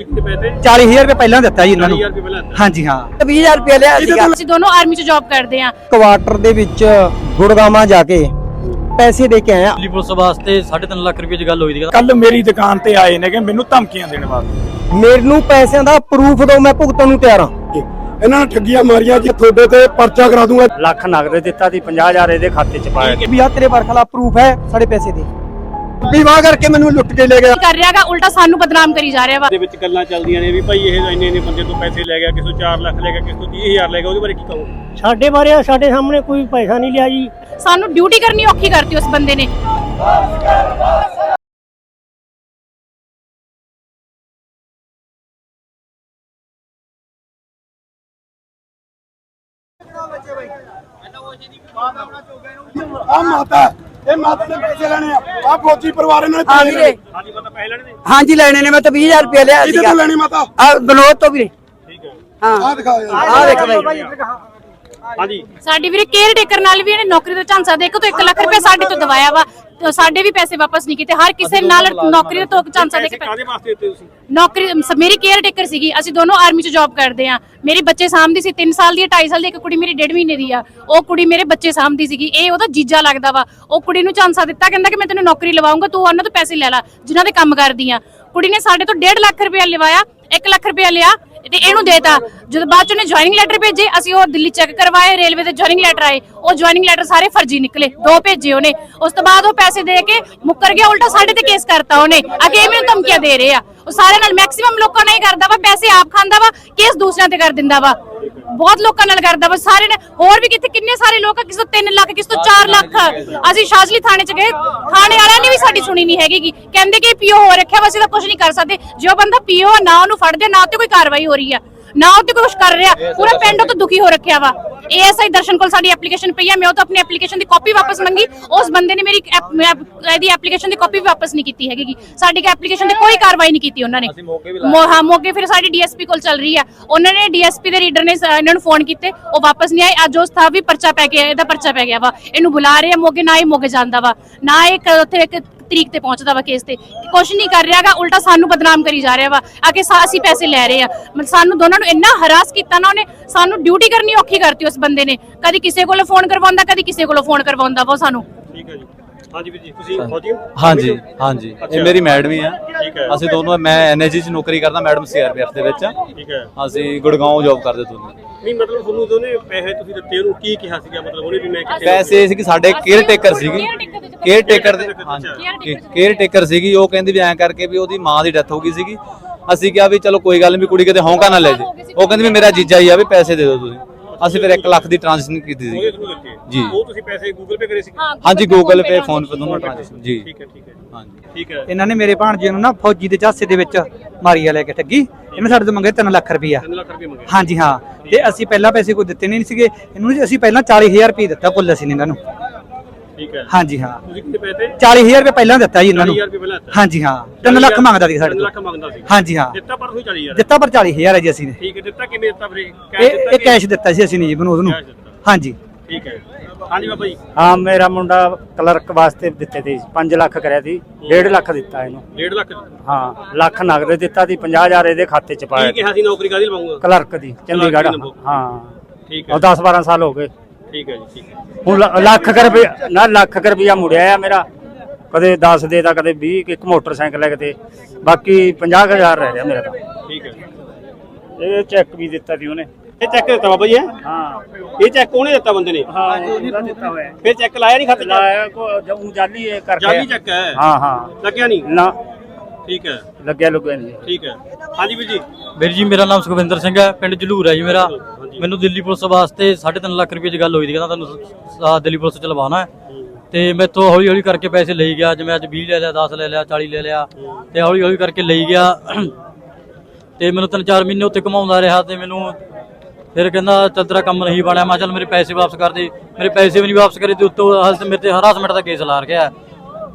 ਤੁਸੀਂ ਕਿੰਨੇ ਪੈਸੇ? 40000 ਰੁਪਏ ਪਹਿਲਾਂ ਦਿੱਤਾ ਜੀ ਇਹਨਾਂ ਨੂੰ। 40000 ਰੁਪਏ ਪਹਿਲਾਂ ਦਿੱਤੇ। ਹਾਂਜੀ ਹਾਂ। 20000 ਰੁਪਏ ਲਿਆ ਸੀਗਾ। ਅਸੀਂ ਦੋਨੋਂ ਆਰਮੀ 'ਚ ਜੌਬ ਕਰਦੇ ਆ ਕੁਆਟਰ ਦੇ ਵਿੱਚ ਗੁੜਗਾਵਾਂ ਜਾ ਕੇ ਪੈਸੇ ਦੇ ਕੇ ਆਇਆ ਦਿੱਲੀ ਪੁਲਿਸ ਵਾਸਤੇ 3.5 ਲੱਖ ਰੁਪਏ ਦੀ ਗੱਲ ਹੋਈ ਸੀ ਕੱਲ ਮੇਰੀ ਦੁਕਾਨ ਤੇ ਆਏ ਨੇ ਕਿ ਮੈਨੂੰ ਧਮਕੀਆਂ ਦੇਣ ਵਾਸਤੇ। ਮੈਨੂੰ ਪੈਸਿਆਂ ਦਾ ਪ੍ਰੂਫ ਦਿਓ ਮੈਂ ਭੁਗਤਣ ਨੂੰ ਤਿਆਰ ਹਾਂ। ਇਹਨਾਂ ਨੇ ਠੱਗੀਆਂ ਮਾਰੀਆਂ ਜੀ ਤੁਹਾਡੇ ਤੇ ਪਰਚਾ ਕਰਾ ਦੂੰਗਾ। ਲੱਖ ਨਗਦ ਦਿੱਤਾ ਸੀ 50000 ਇਹਦੇ ਖਾਤੇ 'ਚ ਪਾਇਆ। ਵੀ ਆ ਤੇਰੇ ਵਰਖਲਾ ਪ੍ਰੂਫ ਹੈ ਸਾਡੇ ਪੈਸੇ ਦੇ। ਵਿਵਾਹ ਕਰਕੇ ਮੈਨੂੰ ਲੁੱਟ ਕੇ ਲੈ ਗਿਆ। ਕਰ ਰਿਹਾਗਾ ਉਲਟਾ ਸਾਨੂੰ ਬਦਨਾਮ ਕਰੀ ਜਾ ਰਿਹਾ ਵਾ। ਦੇ ਵਿੱਚ ਗੱਲਾਂ ਚੱਲਦੀਆਂ ਨੇ ਵੀ ਭਾਈ ਇਹ ਇੰਨੇ ਇੰਨੇ ਬੰਦੇ ਤੋਂ ਪੈਸੇ ਲੈ ਗਿਆ ਕਿਸੇ ਤੋਂ 4 ਲੱਖ ਲੈ ਗਿਆ ਕਿਸੇ ਤੋਂ 30000 ਲੈ ਗਿਆ ਉਹਦੇ ਬਾਰੇ ਕੀ ਕਹੋ ਸਾਡੇ ਬਾਰੇ ਸਾਡੇ ਸਾਹਮਣੇ ਕੋਈ ਪੈਸਾ ਨਹੀਂ ਲਿਆ ਜੀ। ਸਾਨੂੰ ਡਿਊਟੀ ਕਰਨੀ ਔਖੀ ਕਰਤੀ ਉਸ ਬੰਦੇ ਨੇ। ਆ ਮਾਤਾ। ਇਹ ਮਾਤਾ ਨੇ ਪੈਸੇ ਲੈਣੇ ਆ। ਆ ਫੌਜੀ ਪਰਿਵਾਰ ਇਹਨਾਂ ਨੇ ਹਾਂ ਪੈਸੇ ਵੀਰੇ ਲੈਣੇ। ਹਾਂਜੀ ਲੈਣੇ ਨੇ? ਹਾਂਜੀ ਲੈਣੇ ਨੇ। ਮੈਂ ਤਾਂ 20000 ਰੁਪਏ ਲਿਆ ਕਿਹਦੇ ਸੀਗਾ। ਤੋਂ ਲੈਣੇ ਮਾਤਾ? ਆ ਗਨੋਦ ਤੋਂ ਵੀਰੇ। ਠੀਕ ਹੈ। ਹਾਂ। ਆ ਦਿਖਾ ਯਾਰ। ਆ ਦੇਖ ਬਾਈ ਹਾਂਜੀ। ਸਾਡੀ ਵੀਰੇ ਕੇਅਰ ਟੇਕਰ ਨਾਲ ਵੀ ਇਹਨੇ ਨੌਕਰੀ ਦਾ ਝਾਂਸਾ ਦੇ ਕੇ ਤੋਂ 1 ਲੱਖ ਰੁਪਏ ਸਾਡੇ ਤੋਂ ਦਵਾਇਆ ਵਾ। ਸਾਡੇ ਵੀ ਪੈਸੇ ਵਾਪਸ ਨਹੀਂ ਕੀਤੇ। ਹਰ ਕਿਸੇ ਨਾਲ ਨੌਕਰੀ ਤੋਂ ਝਾਂਸਾ ਦੇ ਕੇ ਕਾਦੇ ਵਾਸਤੇ ਦਿੱਤੇ ਤੁਸੀਂ? ਨੌਕਰੀ ਮੇਰੀ ਕੇਅਰ ਟੇਕਰ ਸੀਗੀ ਅਸੀਂ ਦੋਨੋਂ ਆਰਮੀ 'ਚ ਜੌਬ ਕਰਦੇ ਆ ਮੇਰੇ ਬੱਚੇ ਸਾਂਭਦੀ ਸੀ 3 ਸਾਲ ਦੀ 2.5 ਸਾਲ ਦੀ ਇੱਕ ਕੁੜੀ ਮੇਰੀ 1.5 ਮਹੀਨੇ ਦੀ ਆ। ਉਹ ਕੁੜੀ ਮੇਰੇ ਬੱਚੇ ਸਾਂਭਦੀ ਸੀਗੀ ਇਹ ਉਹਦਾ ਜੀਜਾ ਲੱਗਦਾ ਵਾ। ਉਹ ਕੁੜੀ ਨੂੰ ਝਾਂਸਾ ਦਿੱਤਾ ਕਹਿੰਦਾ ਕਿ ਮੈਂ ਤੈਨੂੰ ਨੌਕਰੀ ਲਵਾਉਂਗਾ ਤੂੰ ਉਹਨਾਂ ਤੋਂ ਪੈਸੇ ਲੈ ਲੈ ਜਿਨ੍ਹਾਂ ਦੇ ਕੰਮ ਕਰਦੀ ਆ। ਕੁੜੀ ਨੇ ਸਾਡੇ ਤੋਂ 1.5 ਲੱਖ ਰੁਪਇਆ ਲਵਾਇਆ 1 ਲੱਖ ਰੁਪਇਆ ਲਿਆ ਤੇ ਇਹਨੂੰ ਦੇਤਾ। ਜਦੋਂ ਬਾਅਦ ਚ ਉਹਨੇ ਜੁਆਇਨਿੰਗ ਲੈਟਰ ਭੇਜੇ, ਅਸੀਂ ਉਹ ਦਿੱਲੀ ਚੈੱਕ ਕਰਵਾਏ ਰੇਲਵੇ ਦੇ ਜੁਆਇਨਿੰਗ ਲੈਟਰ ਆਏ। ਉਹ ਜੁਆਇਨਿੰਗ ਲੈਟਰ ਸਾਰੇ ਫਰਜ਼ੀ ਨਿਕਲੇ, ਦੋ ਭੇਜੇ ਉਹਨੇ। ਉਸ ਤੋਂ ਬਾਅਦ ਉਹ ਪੈਸੇ ਦੇ ਕੇ ਮੁੱਕਰ ਗਿਆ, ਉਲਟਾ ਸਾਡੇ ਤੇ ਕੇਸ ਕਰਤਾ ਉਹਨੇ। ਅੱਗੇ ਇਹ ਮੈਨੂੰ ਧਮਕੀਆਂ ਦੇ ਰਹੇ ਆ। ਉਹ ਸਾਰੇ ਨਾਲ ਮੈਕਸਿਮਮ ਲੋਕਾਂ ਨਾਲ ਹੀ ਕਰਦਾ ਵਾ ਪੈਸੇ ਆਪ ਖਾਂਦਾ ਵਾ ਕੇਸ ਦੂਸਰਿਆਂ ਤੇ ਕਰ ਦਿੰਦਾ ਵਾ। ਬਹੁਤ ਲੋਕਾਂ ਨਾਲ ਕਰਦਾ ਵਾ ਸਾਰੇ ਨੇ ਹੋਰ ਵੀ ਕਿੱਥੇ ਕਿੰਨੇ ਸਾਰੇ ਲੋਕ ਆ, ਕਿਸੇ ਤੋਂ 3 ਲੱਖ ਕਿਸੇ ਤੋਂ 4 ਲੱਖ। ਅਸੀਂ ਸ਼ਾਜਲੀ ਥਾਣੇ ਚ ਗਏ ਥਾਣੇ ਵਾਲਿਆਂ ਨੇ ਵੀ ਸਾਡੀ ਸੁਣੀ ਨਹੀਂ ਹੈਗੀ। ਕਹਿੰਦੇ ਕਿ ਪੀਓ ਹੋ ਰੱਖਿਆ ਵਾ ਅਸੀਂ ਤਾਂ ਕੁਝ ਨਹੀਂ ਕਰ ਸਕਦੇ। ਜੋ ਬੰਦਾ ਪੀਓ ਨਾ ਉਹਨੂੰ ਫੜਦੇ ਨਾ ਤੇ ਕੋਈ ਕਾਰਵਾਈ ਹੋ ਰਹੀ ਆ। ਨਾ ਉਹ ਤੇ ਕੁਝ ਕਰ ਰਿਹਾ ਪੂਰਾ ਪਿੰਡ ਤੋਂ ਦੁਖੀ ਹੋ ਰੱਖਿਆ ਵਾ। ਏਐਸਆਈ ਦਰਸ਼ਨ ਕੋਲ ਸਾਡੀ ਐਪਲੀਕੇਸ਼ਨ ਪਈ ਆ ਮੈਂ ਉਹ ਤੋਂ ਆਪਣੀ ਐਪਲੀਕੇਸ਼ਨ ਦੀ ਕਾਪੀ ਵਾਪਸ ਮੰਗੀ। ਉਸ ਬੰਦੇ ਨੇ ਮੇਰੀ ਇਹਦੀ ਐਪਲੀਕੇਸ਼ਨ ਦੀ ਕਾਪੀ ਵਾਪਸ ਨਹੀਂ ਕੀਤੀ ਹੈਗੀ। ਸਾਡੀ ਐਪਲੀਕੇਸ਼ਨ ਤੇ ਕੋਈ ਕਾਰਵਾਈ ਨਹੀਂ ਕੀਤੀ ਉਹਨਾਂ ਨੇ। ਮੋ- ਹਾਂ ਮੋਗੇ ਫਿਰ ਸਾਡੀ ਡੀਐਸਪੀ ਕੋਲ ਚੱਲ ਰਹੀ ਆ। ਉਹਨਾਂ ਨੇ ਡੀਐਸਪੀ ਦੇ ਰੀਡਰ ਨੇ ਇਹਨਾਂ ਨੂੰ ਫੋਨ ਕੀਤੇ। ਉਹ ਵਾਪਸ ਨਹੀਂ ਆਏ। ਅੱਜ ਉਸ ਥਾਂ ਵੀ ਪਰਚਾ ਪੈ ਗਿਆ ਇਹਦਾ ਪਰਚਾ ਪੈ ਗਿਆ ਵਾ। ਇਹਨੂੰ ਬੁਲਾ ਰਹੇ ਆ ਮੋਗੇ ਨਾ ਇਹ ਮੋਗੇ ਜਾਂਦਾ ਵਾ। ਨਾ ਇਹ ਉੱਥੇ ਇੱਕ ਤਰੀਕ ਤੇ ਪਹੁੰਚਦਾ ਵਾ ਕੇਸ ਤੇ ਕੁਛ ਨਹੀਂ ਕਰ ਰਿਹਾਗਾ, ਉਲਟਾ ਸਾਨੂੰ ਬਦਨਾਮ ਕਰੀ ਜਾ ਰਿਹਾ ਵਾ, ਆ ਕੇ ਸਾ- ਅਸੀਂ ਪੈਸੇ ਲੈ ਰਹੇ ਆ। ਮਤਲਬ ਸਾਨੂੰ ਦੋਨਾਂ ਨੂੰ ਇੰਨਾ ਹਰਾਸ ਕੀਤਾ ਨਾ ਉਹਨੇ, ਸਾਨੂੰ ਡਿਊਟੀ ਕਰਨੀ ਔਖੀ ਕਰਤੀ ਉਸ ਬੰਦੇ ਨੇ। ਕਦੀ ਕਿਸੇ ਕੋਲੋਂ ਫੋਨ ਕਰਵਾਉਂਦਾ, ਕਦੀ ਕਿਸੇ ਕੋਲੋਂ ਫੋਨ ਕਰਵਾਉਂਦਾ ਵਾ ਉਹ ਸਾਨੂੰ। ਠੀਕ ਹੈ ਜੀ। ਹਾਂਜੀ ਵੀਰ ਜੀ ਤੁਸੀਂ ਫੌਜੀ ਹੋ? ਹਾਂਜੀ ਹਾਂਜੀ। ਇਹ ਮੇਰੀ ਮੈਡਮ ਹੀ ਆ। ਠੀਕ ਹੈ। ਅਸੀਂ ਦੋਨੋਂ ਮੈਂ ਐਨਏਜੀ 'ਚ ਨੌਕਰੀ ਕਰਦਾ ਮੈਡਮ ਸੀਆਰਪੀਐਫ ਦੇ ਵਿੱਚ। ਠੀਕ ਹੈ। ਅਸੀਂ ਗੁੜਗਾਉਂ ਜੌਬ ਕਰਦੇ ਦੋਨੋਂ। ਨਹੀਂ ਮਤਲਬ ਤੁਹਾਨੂੰ ਦੋਨੇ ਪੈਸੇ ਤੁਸੀਂ ਦਿੱਤੇ ਉਹਨੂੰ ਕੀ ਕਿਹਾ ਸੀਗਾ? ਮਤਲਬ ਉਹਨੇ ਵੀ ਮੈਂ ਕਿੱਥੇ ਪੈਸੇ ਸੀ। ਕਿ ਸਾਡੇ ਕੇਅਰ ਟੇਕਰ ਸੀਗੀ। ਕੇਅਰ ਟੇਕਰ ਦੇ ਹਾਂਜੀ। ਕੇਅਰ ਟੇਕਰ ਸੀਗੀ ਉਹ ਕਹਿੰਦੀ ਵੀ ਐਂ ਕਰਕੇ ਵੀ ਉਹਦੀ ਮਾਂ ਦੀ ਡੈਥ ਹੋ ਗਈ ਸੀਗੀ। ਅਸੀਂ ਕਿਹਾ ਵੀ ਚਲੋ ਕੋਈ ਗੱਲ ਨਹੀਂ ਕੁੜੀ ਕਿਤੇ ਹੌਂਕਾ ਨਾ ਲੈ ਜੇ। ਉਹ ਕਹਿੰਦੀ ਵੀ ਮੇਰਾ ਜੀਜਾ ਹੀ ਆ ਵੀ ਪੈਸੇ ਦੇ ਦਿਓ ਤੁਸੀਂ। ਅਸੀਂ ਫਿਰ 1 ਲੱਖ ਦੀ ਟ੍ਰਾਂਜੈਕਸ਼ਨ ਕੀਤੀ ਸੀ ਜੀ। ਉਹ ਤੁਸੀਂ ਪੈਸੇ ਗੂਗਲ ਪੇ ਕਰੇ ਸੀ? ਹਾਂਜੀ ਗੂਗਲ ਪੇ ਫੋਨ ਪੇ ਦੋਨੋਂ ਟ੍ਰਾਂਜੈਕਸ਼ਨ ਜੀ। ਠੀਕ ਹੈ ਠੀਕ ਹੈ। ਹਾਂਜੀ। ਠੀਕ ਹੈ। ਇਹਨਾਂ ਨੇ ਮੇਰੇ ਭਾਣਜੇ ਨੂੰ ਨਾ ਫੌਜੀ ਦੇ ਝਾਸੇ ਦੇ ਵਿੱਚ ਮਾਰੀਆ ਲੈ ਕੇ ਠੱਗੀ। ਇਹਨੇ ਸਾਡੇ ਤੋਂ ਮੰਗੇ 3 ਲੱਖ ਰੁਪਈਆ। 3 ਲੱਖ ਰੁਪਏ ਮੰਗੇ। ਹਾਂਜੀ ਹਾਂ। ਤੇ ਅਸੀਂ ਪਹਿਲਾਂ ਪੈਸੇ ਕੋਈ ਦਿੱਤੇ ਨਹੀਂ ਸੀਗੇ। ਇਹਨੂੰ ਜੀ ਅਸੀਂ ਪਹਿਲਾਂ 40000 ਰੁਪਏ ਦਿੱਤਾ ਕੁੱਲ ਅਸੀਂ ਇਹਨਾਂ ਨੂੰ। ਠੀਕ ਹੈ। ਹਾਂਜੀ ਹਾਂ। ਤੁਸੀਂ ਕਿੰਨੇ ਪੈਸੇ 40000 ਰੁਪਏ ਪਹਿਲਾਂ ਦਿੱਤਾ ਜੀ ਇਹਨਾਂ ਨੂੰ। 40000 ਰੁਪਏ ਪਹਿਲਾਂ ਦਿੱਤਾ। ਹਾਂਜੀ ਹਾਂ। 3 ਲੱਖ ਮੰਗਦਾ ਸੀ ਸਾਡੇ 3 ਤੋਂ। ਲੱਖ ਮੰਗਦਾ ਸੀ ਹਾਂਜੀ ਹਾਂ। ਦਿੱਤਾ ਪਰ ਤੁਸੀਂ 40000 ਦਿੱਤਾ ਪਰ 40000 ਹੈ ਜੀ ਅਸੀਂ ਨੇ। ਠੀਕ ਹੈ ਦਿੱਤਾ ਕਿਵੇਂ ਦਿੱਤਾ ਵੀਰੇ ਇਹ ਇਹ ਕੈਸ਼ ਦਿੱਤਾ ਸੀ ਅਸੀਂ ਨੇ ਜੀ ਬਨੋਦ ਨੂੰ ਕੈਸ਼ ਦਿੱਤਾ। ਹਾਂਜੀ। ਠੀਕ ਹੈ। ਹਾਂਜੀ ਬਾਬਾ ਜੀ। ਹਾਂ ਮੇਰਾ ਮੁੰਡਾ ਕਲਰਕ ਵਾਸਤੇ ਦਿੱਤੇ ਸੀ 5 ਲੱਖ ਕਰਿਆ ਸੀ 1.5 ਲੱਖ ਦਿੱਤਾ ਇਹਨੂੰ। 1.5 ਲੱਖ। ਹਾਂ ਲੱਖ ਨਗਦ ਦਿੱਤਾ ਸੀ 50000 ਇਹਦੇ ਖਾਤੇ 'ਚ ਕੀ ਪਾਇਆ ਕਿਹਾ ਸੀ ਨੌਕਰੀ ਕਾਦੀ ਲਵਾਉਂਗਾ? ਕਲਰਕ ਦੀ ਚੰਡੀਗੜ੍ਹ। ਦੀ ਹਾਂ। ਠੀਕ ਹੈ। ਉਹ 10 12 ਸਾਲ ਹੋ ਗਏ। ਠੀਕ ਹੈ ਜੀ ਠੀਕ ਹੈ। ਹੁਣ ਲੱਖ ਰੁਪਏ ਨਾ ਲੱਖ ਕੁ ਰੁਪਇਆ ਮੁੜਿਆ ਆ ਮੇਰਾ। ਕਦੇ 10 ਦੇ ਤਾਂ ਕਦੇ 20 ਇੱਕ ਮੋਟਰਸਾਈਕਲ ਹੈ ਕਿਤੇ ਬਾਕੀ 50000 ਰਹਿ ਰਿਹਾ ਮੇਰਾ ਤਾਂ। ਠੀਕ ਹੈ। ਇਹ ਚੈੱਕ ਵੀ ਦਿੱਤਾ ਸੀ ਉਹਨੇ। ਇਹ ਚੈੱਕ ਦਿੱਤਾ ਬਾਬਾ ਜੀ ਹੈਂ? ਹਾਂ। ਇਹ ਚੈੱਕ ਉਹਨੇ ਦਿੱਤਾ ਬੰਦੇ ਨੇ? ਹਾਂ ਉਹਦਾ ਦਿੱਤਾ ਹੋਇਆ। ਫਿਰ ਚੈੱਕ ਲਾਇਆ ਨਹੀਂ ਖਾਤੇ 'ਚ? ਲਾਇਆ ਕੋ ਜਾਲੀ ਇਹ ਕਰਕੇ ਜਾਲੀ ਚੈੱਕ ਹੈ। ਹਾਂ ਹਾਂ। ਲੱਗਿਆ ਨਹੀਂ ਨਾ। ਠੀਕ ਹੈ। ਲੱਗਿਆ ਲੁੱਗਿਆ ਨਹੀਂ ਠੀਕ ਹੈ। ਹਾਂਜੀ ਵੀਰ ਜੀ। ਵੀਰ ਜੀ ਮੇਰਾ ਨਾਮ ਸੁਖਵਿੰਦਰ ਸਿੰਘ ਹੈ ਪਿੰਡ ਜਲੂਰ ਹੈ ਜੀ ਮੇਰਾ। ਮੈਨੂੰ ਦਿੱਲੀ ਪੁਲਿਸ ਵਾਸਤੇ 3.5 ਲੱਖ ਰੁਪਏ ਦੀ ਗੱਲ ਹੋਈ ਸੀ ਕਹਿੰਦਾ ਤੁਹਾਨੂੰ ਸ- ਆਹ ਦਿੱਲੀ ਪੁਲਿਸ ਚ ਲਵਾਉਣਾ ਹੈ। ਤੇ ਮੈਥੋਂ ਹੌਲੀ ਹੌਲੀ ਕਰਕੇ ਪੈਸੇ ਲਈ ਗਿਆ ਜਿਵੇਂ ਅੱਜ 20 ਲੈ ਲਿਆ 10 ਲੈ ਲਿਆ 40 ਲੈ ਲਿਆ ਤੇ ਹੌਲੀ ਹੌਲੀ ਕਰਕੇ ਲਈ ਗਿਆ। ਤੇ ਮੈਨੂੰ ਤਿੰਨ ਚਾਰ ਮਹੀਨੇ ਉੱਤੇ ਘਮਾਉਂਦਾ ਰਿਹਾ ਤੇ ਮੈਨੂੰ ਫਿਰ ਕਹਿੰਦਾ ਤੇਰਾ ਕੰਮ ਨਹੀਂ ਬਣਿਆ। ਮੈਂ ਚੱਲ ਮੇਰੇ ਪੈਸੇ ਵਾਪਸ ਕਰ ਦੇ। ਮੇਰੇ ਪੈਸੇ ਵੀ ਨਹੀਂ ਵਾਪਸ ਕਰੇ ਤੇ ਉੱਤੋਂ ਹਾਲ ਤੇ ਮੇਰੇ ਤੇ ਹਰਾਸਮੈਂਟ ਦਾ ਕੇਸ ਲਾ ਰੱਖਿਆ ਹੈ।